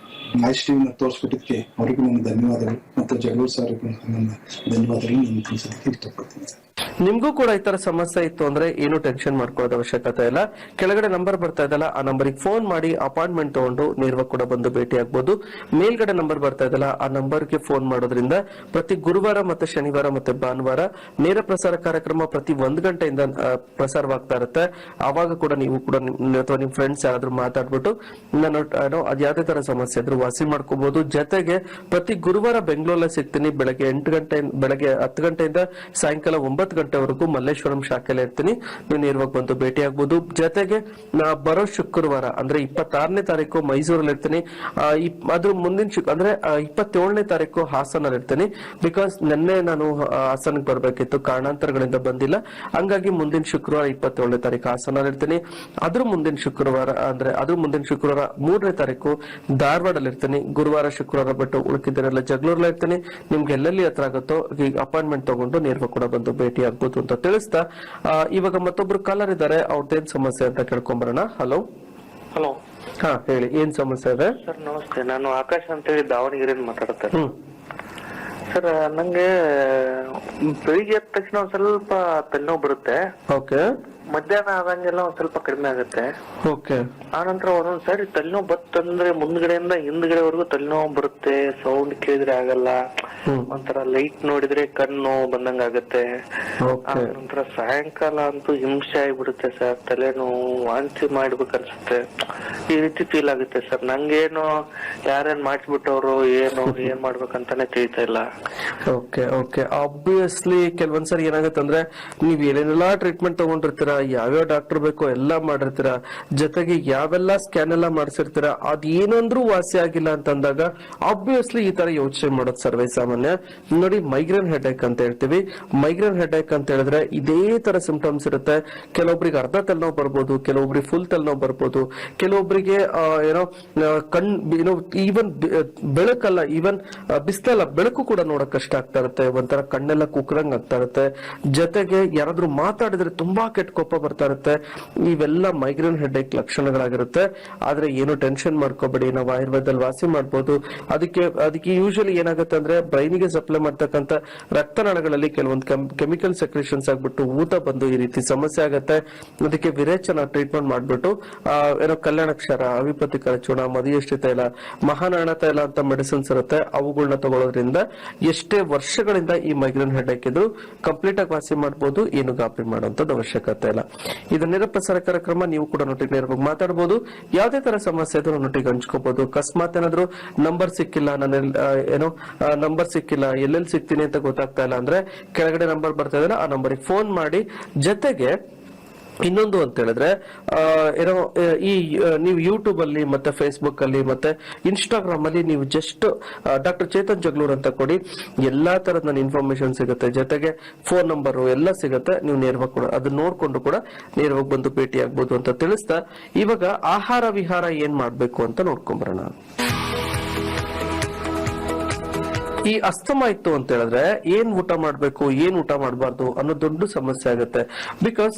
ಲೈವ್ನ ತೋರಿಸ್ಬಿಟ್ಟಿದ್ದಕ್ಕೆ ಅವರಿಗೂ ನನ್ನ ಧನ್ಯವಾದಗಳು. ಮತ್ತು ಜಗಳೂರು ಸರ್ ನನ್ನ ಧನ್ಯವಾದಗಳು. ನಾನು ತಿಳಿಸೋದಕ್ಕೆ ಇಷ್ಟಪಡ್ತೀನಿ. ನಿಮ್ಗೂ ಕೂಡ ಈ ತರ ಸಮಸ್ಯೆ ಇತ್ತು ಅಂದ್ರೆ ಏನು ಟೆನ್ಷನ್ ಮಾಡ್ಕೊಳ್ಳೋದ ಅವಶ್ಯಕತೆ ಇಲ್ಲ. ಕೆಳಗಡೆ ನಂಬರ್ ಬರ್ತಾ ಇದಲ್ಲ ಆ ನಂಬರಿಗೆ ಫೋನ್ ಮಾಡಿ ಅಪಾಯಿಂಟ್ಮೆಂಟ್ ತಗೊಂಡು ನೇರವಾಗಿ ಕೂಡ ಬಂದು ಭೇಟಿ ಆಗ್ಬಹುದು ಮೇಲ್ಗಡೆ ನಂಬರ್ ಬರ್ತಾ ಇದಲ್ಲ ಆ ನಂಬರ್ಗೆ ಫೋನ್ ಮಾಡೋದ್ರಿಂದ ಪ್ರತಿ ಗುರುವಾರ ಮತ್ತೆ ಶನಿವಾರ ಮತ್ತೆ ಭಾನುವಾರ ನೇರ ಪ್ರಸಾರ ಕಾರ್ಯಕ್ರಮ ಪ್ರತಿ ಒಂದ್ ಗಂಟೆಯಿಂದ ಪ್ರಸಾರವಾಗ್ತಾ ಇರುತ್ತೆ. ಆವಾಗ ಕೂಡ ನೀವು ಕೂಡ ಅಥವಾ ನಿಮ್ ಫ್ರೆಂಡ್ಸ್ ಯಾರಾದ್ರೂ ಮಾತಾಡ್ಬಿಟ್ಟು ನಾನು ಅದ್ ಯಾವ್ದೇ ತರ ಸಮಸ್ಯೆ ಇದ್ರು ವಾಸಿ ಮಾಡ್ಕೋಬಹುದು ಜೊತೆಗೆ ಪ್ರತಿ ಗುರುವಾರ ಬೆಂಗಳೂರಲ್ಲೇ ಸಿಗ್ತೀನಿ, ಬೆಳಗ್ಗೆ ಎಂಟು ಗಂಟೆ, ಬೆಳಗ್ಗೆ ಹತ್ತು ಗಂಟೆಯಿಂದ ಸಾಯಂಕಾಲ ಒಂಬತ್ತು ಗಂಟೆವರೆಗೂ ಮಲ್ಲೇಶ್ವರಂ ಶಾಖೆಯಲ್ಲಿ ಇರ್ತೀನಿ. ನೀವು ನೇರವಾಗಿ ಬಂದು ಭೇಟಿ ಆಗ್ಬೋದು. ಜೊತೆಗೆ ನಾ ಬರೋ ಶುಕ್ರವಾರ, ಅಂದ್ರೆ ಇಪ್ಪತ್ತಾರನೇ ತಾರೀಕು ಮೈಸೂರಲ್ಲಿ ಇರ್ತೀನಿ. ಅದ್ರ ಮುಂದಿನ ಶುಕ್, ಅಂದ್ರೆ ಇಪ್ಪತ್ತೇಳನೇ ತಾರೀಕು ಹಾಸನಲ್ಲಿ ಇರ್ತೀನಿ. ಬಿಕಾಸ್ ನಿನ್ನೆ ನಾನು ಹಾಸನಕ್ಕೆ ಬರಬೇಕಿತ್ತು. ಕಾರಣಾಂತರಗಳಿಂದ ಬಂದಿಲ್ಲ. ಹಂಗಾಗಿ ಮುಂದಿನ ಶುಕ್ರವಾರ ಇಪ್ಪತ್ತೇಳನೇ ತಾರೀಕು ಹಾಸನಲ್ಲಿ ಇರ್ತೀನಿ. ಅದ್ರ ಮುಂದಿನ ಶುಕ್ರವಾರ, ಅಂದ್ರೆ ಅದ್ರ ಮುಂದಿನ ಶುಕ್ರವಾರ ಮೂರನೇ ತಾರೀಕು ಧಾರವಾಡಲ್ಲಿ ಇರ್ತೀನಿ. ಗುರುವಾರ, ಶುಕ್ರವಾರ ಬಿಟ್ಟು ಉಳ್ಕಿದ್ದರೆಲ್ಲ ಜಗಳೂರ್ಲ ಇರ್ತೀನಿ. ನಿಮ್ಗೆ ಎಲ್ಲೆಲ್ಲಿ ಹತ್ರ ಆಗುತ್ತೋ ಈಗ ಅಪಾಯಿಂಟ್ಮೆಂಟ್ ತಗೊಂಡು ನೇರವಾಗಿ ಕೂಡ ಬಂದು ಭೇಟಿ ಆಗ್ಬೋದು ಅಂತ ತಿಳಿಸ್ತಾ ಇವಾಗ ಮತ್ತೊಬ್ರು ಕಾಲರ್ ಇದ್ದಾರೆ ಅವ್ರದ್ದೇನ್ ಸಮಸ್ಯೆ ಅಂತ ಕೇಳ್ಕೊಂಬರೋಣ. ಹಲೋ ಹಲೋ ಹಾ ಹೇಳಿ ಏನ್ ಸಮಸ್ಯೆ ಇದೆ? ಸರ್ ನಮಸ್ತೆ. ನಾನು ಆಕಾಶ್ ಅಂತ ಹೇಳಿ ದಾವಣಗೆರೆಯಿಂದ ಮಾತಾಡ್ತೇನೆ ಹ್ಮ್. ಸರ್ ನಂಗೆ ಬೆಳಿಗ್ಗೆ ಎದ್ದ ತಕ್ಷಣ ಒಂದ್ ಸ್ವಲ್ಪ ತಲೆನೋವು ಬರುತ್ತೆ. ಓಕೆ. ಮಧ್ಯಾಹ್ನ ಆದಂಗೆಲ್ಲ ಒಂದ್ ಸ್ವಲ್ಪ ಕಡಿಮೆ ಆಗುತ್ತೆ. ಓಕೆ. ಆನಂತರ ಒಂದೊಂದ್ ಸಾರಿ ತಲೆನೋವು ಬತ್ತಂದ್ರೆ ಮುಂದ್ಗಡೆಯಿಂದ ಹಿಂದ್ಗಡೆವರೆಗೂ ತಲೆನೋವು ಬರುತ್ತೆ ಸೌಂಡ್ ಕೇಳಿದ್ರೆ ಆಗಲ್ಲ. ಒಂಥರ ಲೈಟ್ ನೋಡಿದ್ರೆ ಕಣ್ಣು ಬಂದಂಗ ಆಗುತ್ತೆ. ಆನಂತರ ನಂತರ ಸಾಯಂಕಾಲ ಅಂತೂ ಹಿಂಸೆ ಆಗ್ಬಿಡುತ್ತೆ ಸರ್ ತಲೆನೋವು ವಾಂತಿ ಮಾಡ್ಬೇಕು ಅನ್ಸುತ್ತೆ. ಈ ರೀತಿ ಫೀಲ್ ಆಗುತ್ತೆ ಸರ್. ನಂಗೇನು ಯಾರೇನ್ ಮಾಡಿಸ್ಬಿಟ್ಟವ್ರು ಏನು ಏನ್ ಮಾಡ್ಬೇಕಂತಾನೆ ತಿಳಿತಾ ಇಲ್ಲ. Okay okay. ಆಬ್ವಿಯಸ್ಲಿ ಕೆಲವೊಂದ್ಸರಿ ಏನಾಗುತ್ತೆ ಅಂದ್ರೆ ನೀವ್ ಏನೇನೆಲ್ಲಾ ಟ್ರೀಟ್ಮೆಂಟ್ ತಗೊಂಡಿರ್ತೀರಾ ಯಾವ್ಯಾವ ಡಾಕ್ಟರ್ ಬೇಕೋ ಎಲ್ಲಾ ಮಾಡಿರ್ತೀರ? ಜೊತೆಗೆ ಯಾವೆಲ್ಲ ಸ್ಕ್ಯಾನ್ ಎಲ್ಲ ಮಾಡಿಸಿರ್ತೀರಾ? ಅದ್ ಏನಂದ್ರೂ ವಾಸಿ ಆಗಿಲ್ಲ ಅಂತಂದಾಗ ಆಬ್ವಿಯಸ್ಲಿ ಈ ತರ ಯೋಚನೆ ಮಾಡೋದು ಸರ್ವೇ ಸಾಮಾನ್ಯ. ನೋಡಿ ಮೈಗ್ರೇನ್ ಹೆಡ್ಏಕ್ ಅಂತ ಹೇಳ್ತೀವಿ. ಮೈಗ್ರೇನ್ ಹೆಡ್ಏಕ್ ಅಂತ ಹೇಳಿದ್ರೆ ಇದೇ ತರ ಸಿಂಪ್ಟಮ್ಸ್ ಇರುತ್ತೆ. ಕೆಲವೊಬ್ರಿಗೆ ಅರ್ಧ ತಲೆನೋವು ಬರ್ಬೋದು, ಕೆಲವೊಬ್ರಿಗೆ ಫುಲ್ ತಲೆನೋವು ಬರ್ಬೋದು, ಕೆಲವೊಬ್ರಿಗೆ ಏನೋ ಕಣ್, ಏನೋ ಈವನ್ ಬೆಳಕಲ್ಲ ಈವನ್ ಬಿಸ್ತಲ್ಲ ಬೆಳಕು ಕೂಡ ನೋಡಕ್ ಕಷ್ಟ ಆಗ್ತಾ ಇರುತ್ತೆ. ಒಂಥರ ಕಣ್ಣೆಲ್ಲ ಕುಕ್ಕರಂಗ್ ಆಗ್ತಾ ಇರುತ್ತೆ. ಜೊತೆಗೆ ಯಾರಾದ್ರೂ ಮಾತಾಡಿದ್ರೆ ತುಂಬಾ ಕೆಟ್ಟ ಕೋಪ ಬರ್ತಾ ಇರುತ್ತೆ. ಇವೆಲ್ಲ ಮೈಗ್ರೇನ್ ಹೆಡ್ಏಕ್ ಲಕ್ಷಣಗಳಾಗಿರುತ್ತೆ. ಆದ್ರೆ ಏನು ಟೆನ್ಷನ್ ಮಾಡ್ಕೋಬೇಡಿ. ನಾವು ಆಯುರ್ವೇದದಲ್ಲಿ ವಾಸಿ ಮಾಡ್ಬೋದು. ಅದಕ್ಕೆ ಅದಕ್ಕೆ ಯೂಶಲಿ ಏನಾಗುತ್ತೆ ಅಂದ್ರೆ ಬ್ರೈನಿಗೆ ಸಪ್ಲೈ ಮಾಡ್ತಕ್ಕಂತ ರಕ್ತನಾಳಗಳಲ್ಲಿ ಕೆಲವೊಂದು ಕೆಮಿಕಲ್ ಸೆಕ್ರೇಷನ್ಸ್ ಆಗ್ಬಿಟ್ಟು ಊತ ಬಂದು ಈ ರೀತಿ ಸಮಸ್ಯೆ ಆಗುತ್ತೆ. ಅದಕ್ಕೆ ವಿರೇಚನ ಟ್ರೀಟ್ಮೆಂಟ್ ಮಾಡ್ಬಿಟ್ಟು ಏನೋ ಕಲ್ಯಾಣಕ್ಷರ ಅವಿಪತಿ ಚೂಣ, ಮದಿಯಷ್ಟಿ ತೈಲ, ಮಹಾನಾಣ ತೈಲ ಅಂತ ಮೆಡಿಸಿನ್ಸ್ ಇರುತ್ತೆ. ಅವುಗಳನ್ನ ತಗೊಳ್ಳೋದ್ರಿಂದ ಎಷ್ಟೇ ವರ್ಷಗಳಿಂದ ಈ ಮೈಗ್ರೇನ್ ಹೆಡ್ ಇದ್ರು ಕಂಪ್ಲೀಟ್ ಆಗಿ ವಾಸಿ ಮಾಡ್ಬೋದು. ಏನು ಗಾಬರಿ ಮಾಡುವಂತದ್ದು ಅವಶ್ಯಕತೆ ಇಲ್ಲ. ಇದು ನಿರಪಸರ ಕಾರ್ಯಕ್ರಮ ನೀವು ಕೂಡ ನೊಟ್ಟಿಗೆ ನೇರವಾಗಿ ಮಾತಾಡಬಹುದು ಯಾವುದೇ ತರ ಸಮಸ್ಯೆ ಇದ್ರೂ ನೋಟಿಗೆ ಹಂಚ್ಕೋಬಹುದು ಅಕಸ್ಮಾತ್ ಏನಾದ್ರು ನಂಬರ್ ಸಿಕ್ಕಿಲ್ಲ, ನನ್ನ ಏನು ನಂಬರ್ ಸಿಕ್ಕಿಲ್ಲ, ಎಲ್ಲೆಲ್ಲಿ ಸಿಗ್ತೀನಿ ಅಂತ ಗೊತ್ತಾಗ್ತಾ ಇಲ್ಲ ಅಂದ್ರೆ ಕೆಳಗಡೆ ನಂಬರ್ ಬರ್ತಾ ಇದ್ರೆ ಆ ನಂಬರಿಗೆ ಫೋನ್ ಮಾಡಿ. ಜೊತೆಗೆ ಇನ್ನೊಂದು ಅಂತ ಹೇಳಿದ್ರೆ ಏನೋ ಈ ನೀವು ಯೂಟ್ಯೂಬ್ ಅಲ್ಲಿ ಮತ್ತೆ ಫೇಸ್ಬುಕ್ ಅಲ್ಲಿ ಮತ್ತೆ ಇನ್ಸ್ಟಾಗ್ರಾಮ್ ಅಲ್ಲಿ ನೀವು ಜಸ್ಟ್ ಡಾಕ್ಟರ್ ಚೇತನ್ ಜಗ್ಲೂರ್ ಅಂತ ಕೊಡಿ. ಎಲ್ಲಾ ತರದ ನನ್ನ ಇನ್ಫಾರ್ಮೇಶನ್ ಸಿಗುತ್ತೆ. ಜೊತೆಗೆ ಫೋನ್ ನಂಬರ್ ಎಲ್ಲ ಸಿಗುತ್ತೆ. ನೀವು ನೇರವಾಗಿ ಕೂಡ ಅದನ್ನ ನೋಡ್ಕೊಂಡು ಕೂಡ ನೇರವಾಗಿ ಬಂದು ಭೇಟಿ ಆಗ್ಬೋದು ಅಂತ ತಿಳಿಸ್ತಾ. ಇವಾಗ ಆಹಾರ ವಿಹಾರ ಏನ್ ಮಾಡ್ಬೇಕು ಅಂತ ನೋಡ್ಕೊಂಬರೋಣ ಈ ಅಸ್ತಮ ಇತ್ತು ಅಂತ ಹೇಳಿದ್ರೆ ಏನ್ ಊಟ ಮಾಡ್ಬೇಕು, ಏನ್ ಊಟ ಮಾಡಬಾರ್ದು ಅನ್ನೋ ದೊಡ್ಡ ಸಮಸ್ಯೆ ಆಗುತ್ತೆ. ಬಿಕಾಸ್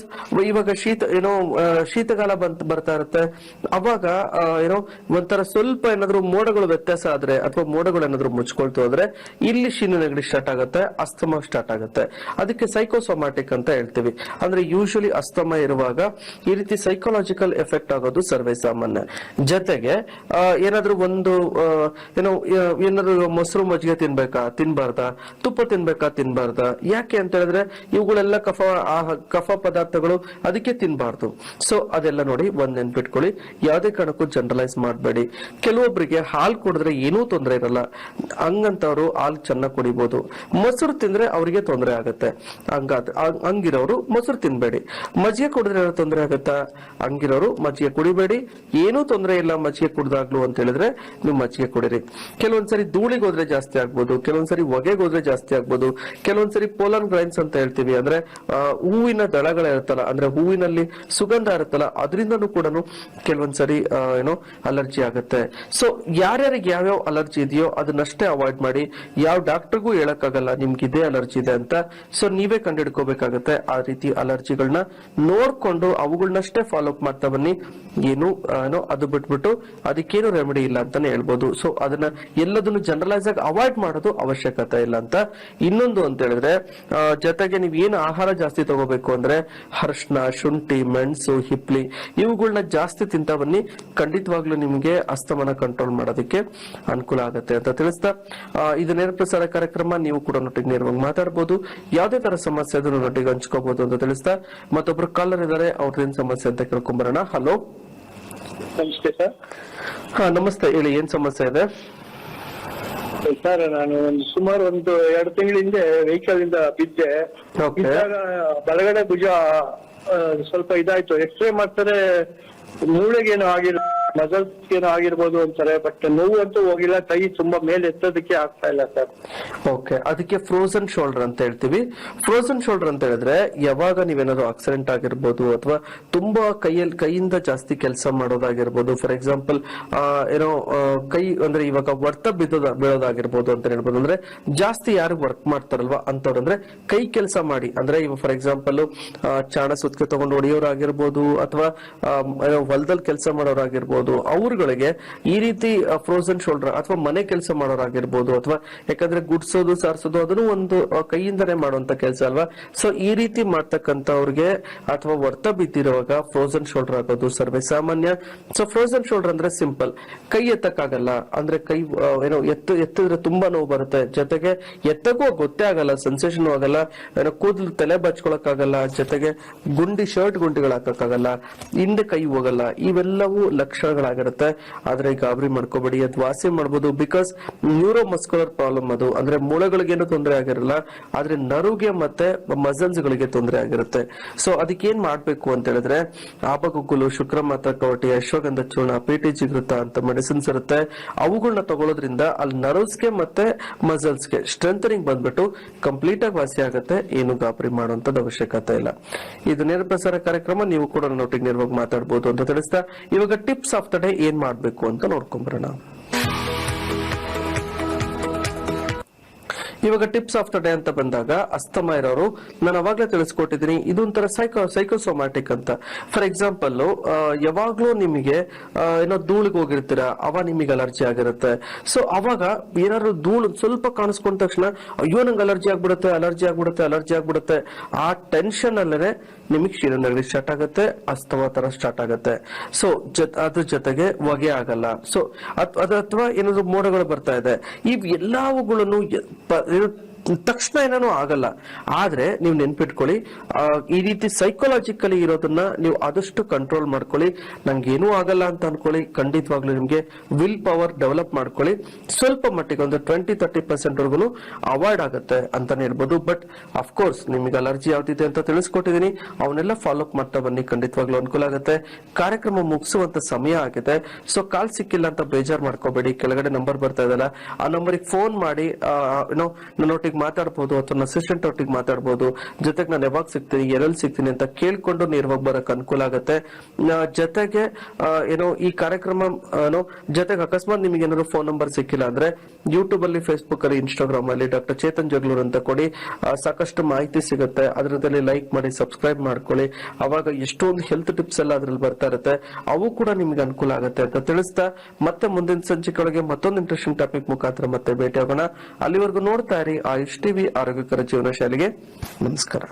ಇವಾಗ ಶೀತ, ಏನೋ ಶೀತ ಶೀತಕಾಲ ಬಂತ, ಬರ್ತಾ ಇರುತ್ತೆ. ಅವಾಗ ಏನೋ, ಒಂಥರ ಸ್ವಲ್ಪ ಏನಾದ್ರು ಮೋಡಗಳು ವ್ಯತ್ಯಾಸ ಆದ್ರೆ ಅಥವಾ ಮೋಡಗಳು ಏನಾದ್ರು ಮುಚ್ಕೊಳ್ತು ಹೋದ್ರೆ ಇಲ್ಲಿ ಶೀನ ನೆಗಡಿ ಸ್ಟಾರ್ಟ್ ಆಗುತ್ತೆ, ಅಸ್ತಮ ಸ್ಟಾರ್ಟ್ ಆಗುತ್ತೆ. ಅದಕ್ಕೆ ಸೈಕೋಸೊಮ್ಯಾಟಿಕ್ ಅಂತ ಹೇಳ್ತೀವಿ. ಅಂದ್ರೆ ಯೂಶಲಿ ಅಸ್ತಮ ಇರುವಾಗ ಈ ರೀತಿ ಸೈಕೋಲಾಜಿಕಲ್ ಎಫೆಕ್ಟ್ ಆಗೋದು ಸರ್ವೇ ಸಾಮಾನ್ಯ ಜೊತೆಗೆ ಏನಾದ್ರೂ ಒಂದು ಏನೋ ಏನಾದ್ರು ಮೊಸರು ಮಜ್ಜಿಗೆ ತಿನ್ಬೇಕಾ? ತಿನ್ಬಾರ್ದಾ? ತುಪ್ಪ ತಿನ್ಬೇಕಾ? ತಿನ್ಬಾರ್ದಾ? ಯಾಕೆ ಅಂತ ಹೇಳಿದ್ರೆ ಇವುಗಳೆಲ್ಲ ಕಫ ಕಫ ಪದಾರ್ಥಗಳು ಅದಕ್ಕೆ ತಿನ್ಬಾರ್ದು. ಸೊ ಅದೆಲ್ಲ ನೋಡಿ ಒಂದ್ ನೆನ್ಪಿಟ್ಕೊಳ್ಳಿ. ಯಾವುದೇ ಕಾರಣಕ್ಕೂ ಜನರಲೈಸ್ ಮಾಡಬೇಡಿ. ಕೆಲವೊಬ್ಬರಿಗೆ ಹಾಲು ಕುಡಿದ್ರೆ ಏನೂ ತೊಂದರೆ ಇರಲ್ಲ. ಹಂಗಂತವ್ರು ಹಾಲು ಚೆನ್ನಾಗಿ ಕುಡಿಬಹುದು ಮೊಸರು ತಿಂದ್ರೆ ಅವರಿಗೆ ತೊಂದರೆ ಆಗುತ್ತೆ. ಹಂಗಾದ, ಹಂಗ್- ಹಂಗಿರೋರು ಮೊಸರು ತಿನ್ಬೇಡಿ. ಮಜ್ಜಿಗೆ ಕುಡಿದ್ರೆ ತೊಂದರೆ ಆಗುತ್ತಾ? ಹಂಗಿರೋರು ಮಜ್ಜಿಗೆ ಕುಡಿಬೇಡಿ. ಏನೂ ತೊಂದರೆ ಇಲ್ಲ ಮಜ್ಜಿಗೆ ಕುಡ್ದಾಗ್ಲು ಅಂತ ಹೇಳಿದ್ರೆ ನೀವು ಮಜ್ಜಿಗೆ ಕುಡಿರಿ. ಕೆಲವೊಂದ್ಸರಿ ಧೂಳಿಗೆ ಹೋದ್ರೆ ಜಾಸ್ತಿ ಆಗ್ಬೋದು. ಕೆಲವೊಂದ್ಸರಿ ಹೊಗೆಗೆ ಹೋದ್ರೆ ಜಾಸ್ತಿ ಆಗ್ಬೋದು, ಕೆಲವೊಂದ್ಸರಿ ಪೋಲನ್ ಗ್ರೈನ್ಸ್ ಅಂತ ಹೇಳ್ತೀವಿ, ಅಂದ್ರೆ ಹೂವಿನ ದಳಗಳಿರುತ್ತಲ್ಲ ಅಂದ್ರೆ ಹೂವಿನಲ್ಲಿ ಸುಗಂಧ ಇರುತ್ತಲ್ಲ, ಅದರಿಂದನೂ ಕೂಡ ಕೆಲವೊಂದ್ಸರಿ ಏನೋ ಅಲರ್ಜಿ ಆಗುತ್ತೆ. ಸೊ ಯಾರ್ಯಾರಿಗೆ ಯಾವ್ಯಾವ ಅಲರ್ಜಿ ಇದೆಯೋ ಅದನ್ನಷ್ಟೇ ಅವಾಯ್ಡ್ ಮಾಡಿ, ಯಾವ ಡಾಕ್ಟರ್ಗೂ ಹೇಳಕ್ಕಾಗಲ್ಲ, ನಿಮ್ಗೆ ಇದೇ ಅಲರ್ಜಿ ಇದೆ ಅಂತ, ಸೊ, ನೀವೇ ಕಂಡುಹಿಡ್ಕೋಬೇಕಾಗತ್ತೆ ಆ ರೀತಿ ಅಲರ್ಜಿಗಳನ್ನ ನೋಡ್ಕೊಂಡು ಅವುಗಳನ್ನಷ್ಟೇ ಫಾಲೋ ಅಪ್ ಮಾಡ್ತಾ ಬನ್ನಿ, ಏನು ಏನೋ ಅದು ಬಿಟ್ಬಿಟ್ಟು ಅದಕ್ಕೇನು ರೆಮಿಡಿ ಇಲ್ಲ ಅಂತಾನೆ ಹೇಳ್ಬೋದು. ಸೊ ಅದನ್ನ ಎಲ್ಲದನ್ನು ಜನರಲೈಸ್ ಆಗಿ ಅವಾಯ್ಡ್ ಮಾಡೋದು ಅವಶ್ಯಕತೆ ಇಲ್ಲ ಅಂತ. ಇನ್ನೊಂದು ಅಂತ ಹೇಳಿದ್ರೆ ಜೊತೆಗೆ ನೀವು ಏನು ಆಹಾರ ಜಾಸ್ತಿ ತಗೋಬೇಕು ಅಂದ್ರೆ ಹರ್ಷಣ ಶುಂಠಿ ಮೆಣಸು ಹಿಪ್ಲಿ ಇವುಗಳನ್ನ ಜಾಸ್ತಿ ತಿಂತ ಬನ್ನಿ. ಖಂಡಿತವಾಗ್ಲೂ ನಿಮ್ಗೆ ಅಸ್ತಮನ ಕಂಟ್ರೋಲ್ ಮಾಡೋದಕ್ಕೆ ಅನುಕೂಲ ಆಗುತ್ತೆ ಅಂತ ತಿಳಿಸ್ತಾ ಇದು ನೇರ ಪ್ರಸಾರ ಕಾರ್ಯಕ್ರಮ ನೀವು ಕೂಡ ನೊಟ್ಟಿಗೆ ನೇರವಾಗಿ ಮಾತಾಡಬಹುದು ಯಾವುದೇ ತರ ಸಮಸ್ಯೆ ಆದ್ರೂ ನೊಟ್ಟಿಗೆ ಹಂಚ್ಕೋಬಹುದು ಅಂತ ತಿಳಿಸ್ತಾ ಮತ್ತೊಬ್ರು ಕಾಲರ್ ಇದಾರೆ ಅವ್ರದ್ದೇನ್ ಸಮಸ್ಯೆ ಅಂತ ಕೇಳ್ಕೊಂಬರೋಣ ಹಲೋ ನಮಸ್ತೆ ಸರ್. ಹಾ ನಮಸ್ತೆ ಹೇಳಿ ಏನ್ ಸಮಸ್ಯೆ ಇದೆ? ಸರ್ ನಾನು ಒಂದು ಸುಮಾರು ಒಂದು ಎರಡು ತಿಂಗಳ ಹಿಂದೆ ವೆಹಿಕಲ್ ಇಂದ ಬಿದ್ದೆ. Okay. ಬಲಗಡೆ ಭುಜ ಆ, ಸ್ವಲ್ಪ ಇದಾಯ್ತು. ಎಕ್ಸ್ರೇ ಮಾಡ್ತಾರೆ ಮೂಳೆಗೇನು ಆಗಿರ್ ಮಸಲ್ಸ್ ಏನೋ ಆಗಿರ್ಬೋದು ಅಂತಾರೆ ಬಟ್ ನೋವು ಅಂತೂ ಹೋಗಿಲ್ಲ. ಕೈ ತುಂಬಾ ಮೇಲೆ ಎತ್ತೋದಕ್ಕೆ ಆಗ್ತಾ ಇಲ್ಲ ಸರ್. ಓಕೆ ಅದಕ್ಕೆ ಫ್ರೋಸನ್ ಶೋಲ್ಡರ್ ಅಂತ ಹೇಳ್ತೀವಿ. ಫ್ರೋಸನ್ ಶೋಲ್ಡರ್ ಅಂತ ಹೇಳಿದ್ರೆ, ಯಾವಾಗ ನೀವೇನಾದ್ರು ಆಕ್ಸಿಡೆಂಟ್ ಆಗಿರ್ಬೋದು ಅಥವಾ ತುಂಬಾ ಕೈಯಲ್ಲಿ ಕೈಯಿಂದ ಜಾಸ್ತಿ ಕೆಲಸ ಮಾಡೋದಾಗಿರ್ಬೋದು ಫಾರ್ ಎಕ್ಸಾಂಪಲ್ ಏನೋ ಕೈ ಅಂದ್ರೆ ಇವಾಗ ವರ್ತ ಬಿದ್ದೋದ, ಬೀಳೋದಾಗಿರ್ಬೋದು ಅಂತ ಹೇಳ್ಬೋದು. ಅಂದ್ರೆ ಜಾಸ್ತಿ ಯಾರು ವರ್ಕ್ ಮಾಡ್ತಾರಲ್ವಾ ಅಂತವ್ರು ಅಂದ್ರೆ ಕೈ ಕೆಲಸ ಮಾಡಿ. ಅಂದ್ರೆ ಇವಾಗ ಫಾರ್ ಎಕ್ಸಾಂಪಲ್ ಚಾಣ ಸುತ್ತಿಗೆ ತಗೊಂಡು ಹೊಡೆಯೋರಾಗಿರ್ಬೋದು ಅಥವಾ ಹೊಲದಲ್ಲಿ ಕೆಲಸ ಮಾಡೋರಾಗಿರ್ಬೋದು. ಅವ್ರುಗಳಿಗೆ ಈ ರೀತಿ ಫ್ರೋಸನ್ ಶೋಲ್ಡರ್ ಅಥವಾ ಮನೆ ಕೆಲಸ ಮಾಡೋರಾಗಿರ್ಬೋದು, ಅಥವಾ ಯಾಕಂದ್ರೆ ಗುಡ್ಸೋದು, ಸಾರಿಸೋದು ಅದನ್ನು ಒಂದು ಕೈಯಿಂದನೇ ಮಾಡುವಂತ ಕೆಲಸ ಅಲ್ವಾ? ಸೊ ಈ ರೀತಿ ಮಾಡ್ತಕ್ಕಂಥವ್ರಿಗೆ ಅಥವಾ ವರ್ತ ಬಿದ್ದಿರುವಾಗ ಫ್ರೋಸನ್ ಶೋಲ್ಡರ್ ಆಗೋದು ಸರ್ವೇ ಸಾಮಾನ್ಯ. ಸೊ ಫ್ರೋಸನ್ ಶೋಲ್ಡರ್ ಅಂದ್ರೆ ಸಿಂಪಲ್ ಕೈ ಎತ್ತಕ್ಕಾಗಲ್ಲ. ಅಂದ್ರೆ ಕೈ ಏನೋ ಎತ್ತು, ಎತ್ತಿದ್ರೆ ತುಂಬಾ ನೋವು ಬರುತ್ತೆ. ಜೊತೆಗೆ ಎತ್ತಕ್ಕೂ ಗೊತ್ತೇ ಆಗಲ್ಲ ಸೆನ್ಸೇಷನ್ ಆಗಲ್ಲ. ಏನೋ ಕೂದಲು ತಲೆ ಬಚ್ಕೊಳಕ್ಕಾಗಲ್ಲ. ಜೊತೆಗೆ ಗುಂಡಿ ಶರ್ಟ್ ಗುಂಡಿಗಳು ಹಾಕಕ್ಕಾಗಲ್ಲ. ಹಿಂದೆ ಕೈ ಹೋಗಲ್ಲ. ಇವೆಲ್ಲವೂ ಲಕ್ಷಣಗಳಾಗಿರುತ್ತೆ ಆದ್ರೆ ಗಾಬರಿ ಮಾಡ್ಕೋಬೇಡಿ, ಅದು ವಾಸಿ ಮಾಡ್ಬೋದು. ಬಿಕಾಸ್ ನ್ಯೂರೋ ಮಸ್ಕುಲರ್ ಪ್ರಾಬ್ಲಮ್ ಅದು. ಅಂದ್ರೆ ಮೂಳೆಗಳಿಗೇನು ತೊಂದರೆ ಆಗಿರಲ್ಲ, ಆದ್ರೆ ನರುಗೆ ಮತ್ತೆ ಮಸಲ್ಸ್ ಗಳಿಗೆ ತೊಂದರೆ ಆಗಿರುತ್ತೆ. ಸೊ ಅದಕ್ಕೆ ಏನ್ ಮಾಡ್ಬೇಕು ಅಂತ ಹೇಳಿದ್ರೆ ಆಪಗುಗ್ಗುಲು ಶುಕ್ರ ಮಾತ್ರ ಕವಟಿ, ಅಶ್ವಗಂಧ ಚೂರ್ಣ ಪಿಟಿ ಜಿಗೃತ ಅಂತ ಮೆಡಿಸಿನ್ಸ್ ಇರುತ್ತೆ. ಅವುಗಳನ್ನ ತಗೊಳ್ಳೋದ್ರಿಂದ ಅಲ್ಲಿ ನರ್ವ್ಸ್ಗೆ ಮತ್ತೆ ಮಸಲ್ಸ್ಗೆ ಸ್ಟ್ರೆಂಥನಿಂಗ್ ಬಂದ್ಬಿಟ್ಟು ಕಂಪ್ಲೀಟ್ ಆಗಿ ವಾಸಿ ಆಗುತ್ತೆ. ಏನು ಗಾಬರಿ ಮಾಡುವಂತದ್ದು ಅವಶ್ಯಕತೆ ಇಲ್ಲ. ಇದು ನೇರ ಪ್ರಸಾರ ಕಾರ್ಯಕ್ರಮ. ನೀವು ಕೂಡ ನೋಟಿಂಗ್ ನೇರವಾಗಿ ಮಾತಾಡಬಹುದು ಅಂತ ತಿಳಿಸ್ತಾ, ಇವಾಗ ಟಿಪ್ಸ್ ಆಫ್ ದ ಡೇ ಏನ್ ಮಾಡ್ಬೇಕು ಅಂತ ನೋಡ್ಕೊಂಬರೋಣ ಇವಾಗ ಟಿಪ್ಸ್ ಆಫ್ ದ ಡೇ ಅಂತ ಬಂದಾಗ ಅಸ್ತಮ ಇರೋರು, ನಾನು ಅವಾಗಲೇ ತಿಳಿಸ್ಕೊಟ್ಟಿದ್ದೀನಿ, ಇದೊಂಥರ ಸೈಕೋ, ಸೈಕೋಸೊಮ್ಯಾಟಿಕ್ ಅಂತ. ಫಾರ್ ಎಕ್ಸಾಂಪಲ್ ಯಾವಾಗ್ಲೂ ನಿಮಗೆ ಏನೋ ಧೂಳಿಗೆ ಹೋಗಿರ್ತೀರಾ, ಅವ ನಿಮಗೆ ಅಲರ್ಜಿ ಆಗಿರುತ್ತೆ. ಸೊ, ಅವಾಗ ಏನಾದ್ರು ಧೂಳು ಸ್ವಲ್ಪ ಕಾಣಿಸ್ಕೊಂಡ ತಕ್ಷಣ, ಅಯ್ಯೋ, ನಂಗೆ ಅಲರ್ಜಿ ಆಗ್ಬಿಡುತ್ತೆ ಅಲರ್ಜಿ ಆಗ್ಬಿಡುತ್ತೆ ಅಲರ್ಜಿ ಆಗ್ಬಿಡುತ್ತೆ. ಆ ಟೆನ್ಷನ್ ಅಲ್ಲೇ ನಿಮಗೆ ಕ್ಷೀಣ ನೆಗಡಿ ಸ್ಟಾರ್ಟ್ ಆಗುತ್ತೆ, ಅಸ್ತಮ ತರ ಸ್ಟಾರ್ಟ್ ಆಗುತ್ತೆ. ಸೊ ಅದ್ರ ಜೊತೆಗೆ ಹೊಗೆ ಆಗಲ್ಲ. ಸೊ ಅಥವಾ ಏನಾದ್ರು ಮೋಡಗಳು ಬರ್ತಾ ಇದೆ. ಈ ಎಲ್ಲವುಗಳನ್ನು ಎ- ಪ- ಏನು ತಕ್ಷಣ ಏನೇನೋ ಆಗಲ್ಲ. ಆದ್ರೆ ನೀವು ನೆನ್ಪಿಟ್ಕೊಳ್ಳಿ ಈ ರೀತಿ ಸೈಕೊಲಾಜಿಕಲಿ ಇರೋದನ್ನ ನೀವು ಆದಷ್ಟು ಕಂಟ್ರೋಲ್ ಮಾಡ್ಕೊಳ್ಳಿ. ನಂಗೆ ಏನೂ ಆಗಲ್ಲ ಅಂತ ಅನ್ಕೊಳ್ಳಿ. ಖಂಡಿತವಾಗ್ಲೂ ನಿಮ್ಗೆ ವಿಲ್ ಪವರ್ ಡೆವಲಪ್ ಮಾಡ್ಕೊಳ್ಳಿ. ಸ್ವಲ್ಪ ಮಟ್ಟಿಗೆ ಒಂದು ಟ್ವೆಂಟಿ ತರ್ಟಿ ಪರ್ಸೆಂಟ್ ವರ್ಗು ಅವಾಯ್ಡ್ ಆಗುತ್ತೆ ಅಂತಾನೆ ಹೇಳ್ಬೋದು. ಬಟ್ ಅಫ್ಕೋರ್ಸ್ ನಿಮಗೆ ಅಲರ್ಜಿ ಯಾವ್ದಿದೆ ಅಂತ ತಿಳಿಸ್ಕೊಟ್ಟಿದೀನಿ ಅವನ್ನೆಲ್ಲ ಫಾಲೋ ಅಪ್ ಮಾಡ್ತಾ ಬನ್ನಿ. ಖಂಡಿತವಾಗ್ಲೂ ಅನುಕೂಲ ಆಗುತ್ತೆ. ಕಾರ್ಯಕ್ರಮ ಮುಗಿಸುವಂತ ಸಮಯ ಆಗಿದೆ. ಸೊ ಕಾಲ್ ಸಿಕ್ಕಿಲ್ಲ ಅಂತ ಬೇಜಾರ್ ಮಾಡ್ಕೋಬೇಡಿ. ಕೆಳಗಡೆ ನಂಬರ್ ಬರ್ತಾ ಇದಲ್ಲ ಆ ನಂಬರಿಗೆ ಫೋನ್ ಮಾಡಿ ಏನೋ ನನ್ನ ಒಟ್ಟಿಗೆ ಮಾತಾಡ್ಬೋದು ಅಥವಾ ನನ್ನ ಅಸಿಸ್ಟೆಂಟ್ ಒಟ್ಟಿಗೆ ಮಾತಾಡ್ಬೋದು, ಜೊತೆಗೆ ನಾನು ಯಾವಾಗ ಸಿಗ್ತೀನಿ, ಎಲ್ಲೆಲ್ಲಿ ಸಿಗ್ತೀನಿ ಅಂತ ಕೇಳ್ಕೊಂಡು ನೇರವಾಗಿ ಬರಕ್ ಅನುಕೂಲ ಆಗುತ್ತೆ. ಜೊತೆಗೆ ಏನೋ ಈ ಕಾರ್ಯಕ್ರಮ ಜೊತೆಗೆ ಅಕಸ್ಮಾತ್ ನಿಮಗೆ ಏನಾದ್ರು ಫೋನ್ ನಂಬರ್ ಸಿಕ್ಕಿಲ್ಲ ಅಂದ್ರೆ ಯೂಟ್ಯೂಬ್ ಅಲ್ಲಿ ಫೇಸ್ಬುಕ್ ಅಲ್ಲಿ ಇನ್ಸ್ಟಾಗ್ರಾಮ್ ಅಲ್ಲಿ ಡಾಕ್ಟರ್ ಚೇತನ್ ಜಗ್ಲೂರ್ ಅಂತ ಕೊಡಿ. ಸಾಕಷ್ಟು ಮಾಹಿತಿ ಸಿಗುತ್ತೆ. ಅದರದಲ್ಲಿ ಲೈಕ್ ಮಾಡಿ ಸಬ್ಸ್ಕ್ರೈಬ್ ಮಾಡ್ಕೊಳ್ಳಿ. ಅವಾಗ ಎಷ್ಟೊಂದು ಹೆಲ್ತ್ ಟಿಪ್ಸ್ ಎಲ್ಲ ಅದ್ರಲ್ಲಿ ಬರ್ತಾ ಇರುತ್ತೆ. ಅವು ಕೂಡ ನಿಮ್ಗೆ ಅನುಕೂಲ ಆಗುತ್ತೆ ಅಂತ ತಿಳಿಸ್ತಾ ಮತ್ತೆ ಮುಂದಿನ ಸಂಚಿಕೆಯೊಳಗೆ ಮತ್ತೊಂದು ಇಂಟ್ರೆಸ್ಟಿಂಗ್ ಟಾಪಿಕ್ ಮುಖಾಂತರ ಮತ್ತೆ ಭೇಟಿ ಆಗೋಣ ಅಲ್ಲಿವರೆಗೂ ನೋಡ್ತಾ ಇರಿ. ಎಸ್ ಟಿವಿ ಆರೋಗ್ಯಕರ ಜೀವನ ಶೈಲಿಗೆ ನಮಸ್ಕಾರ.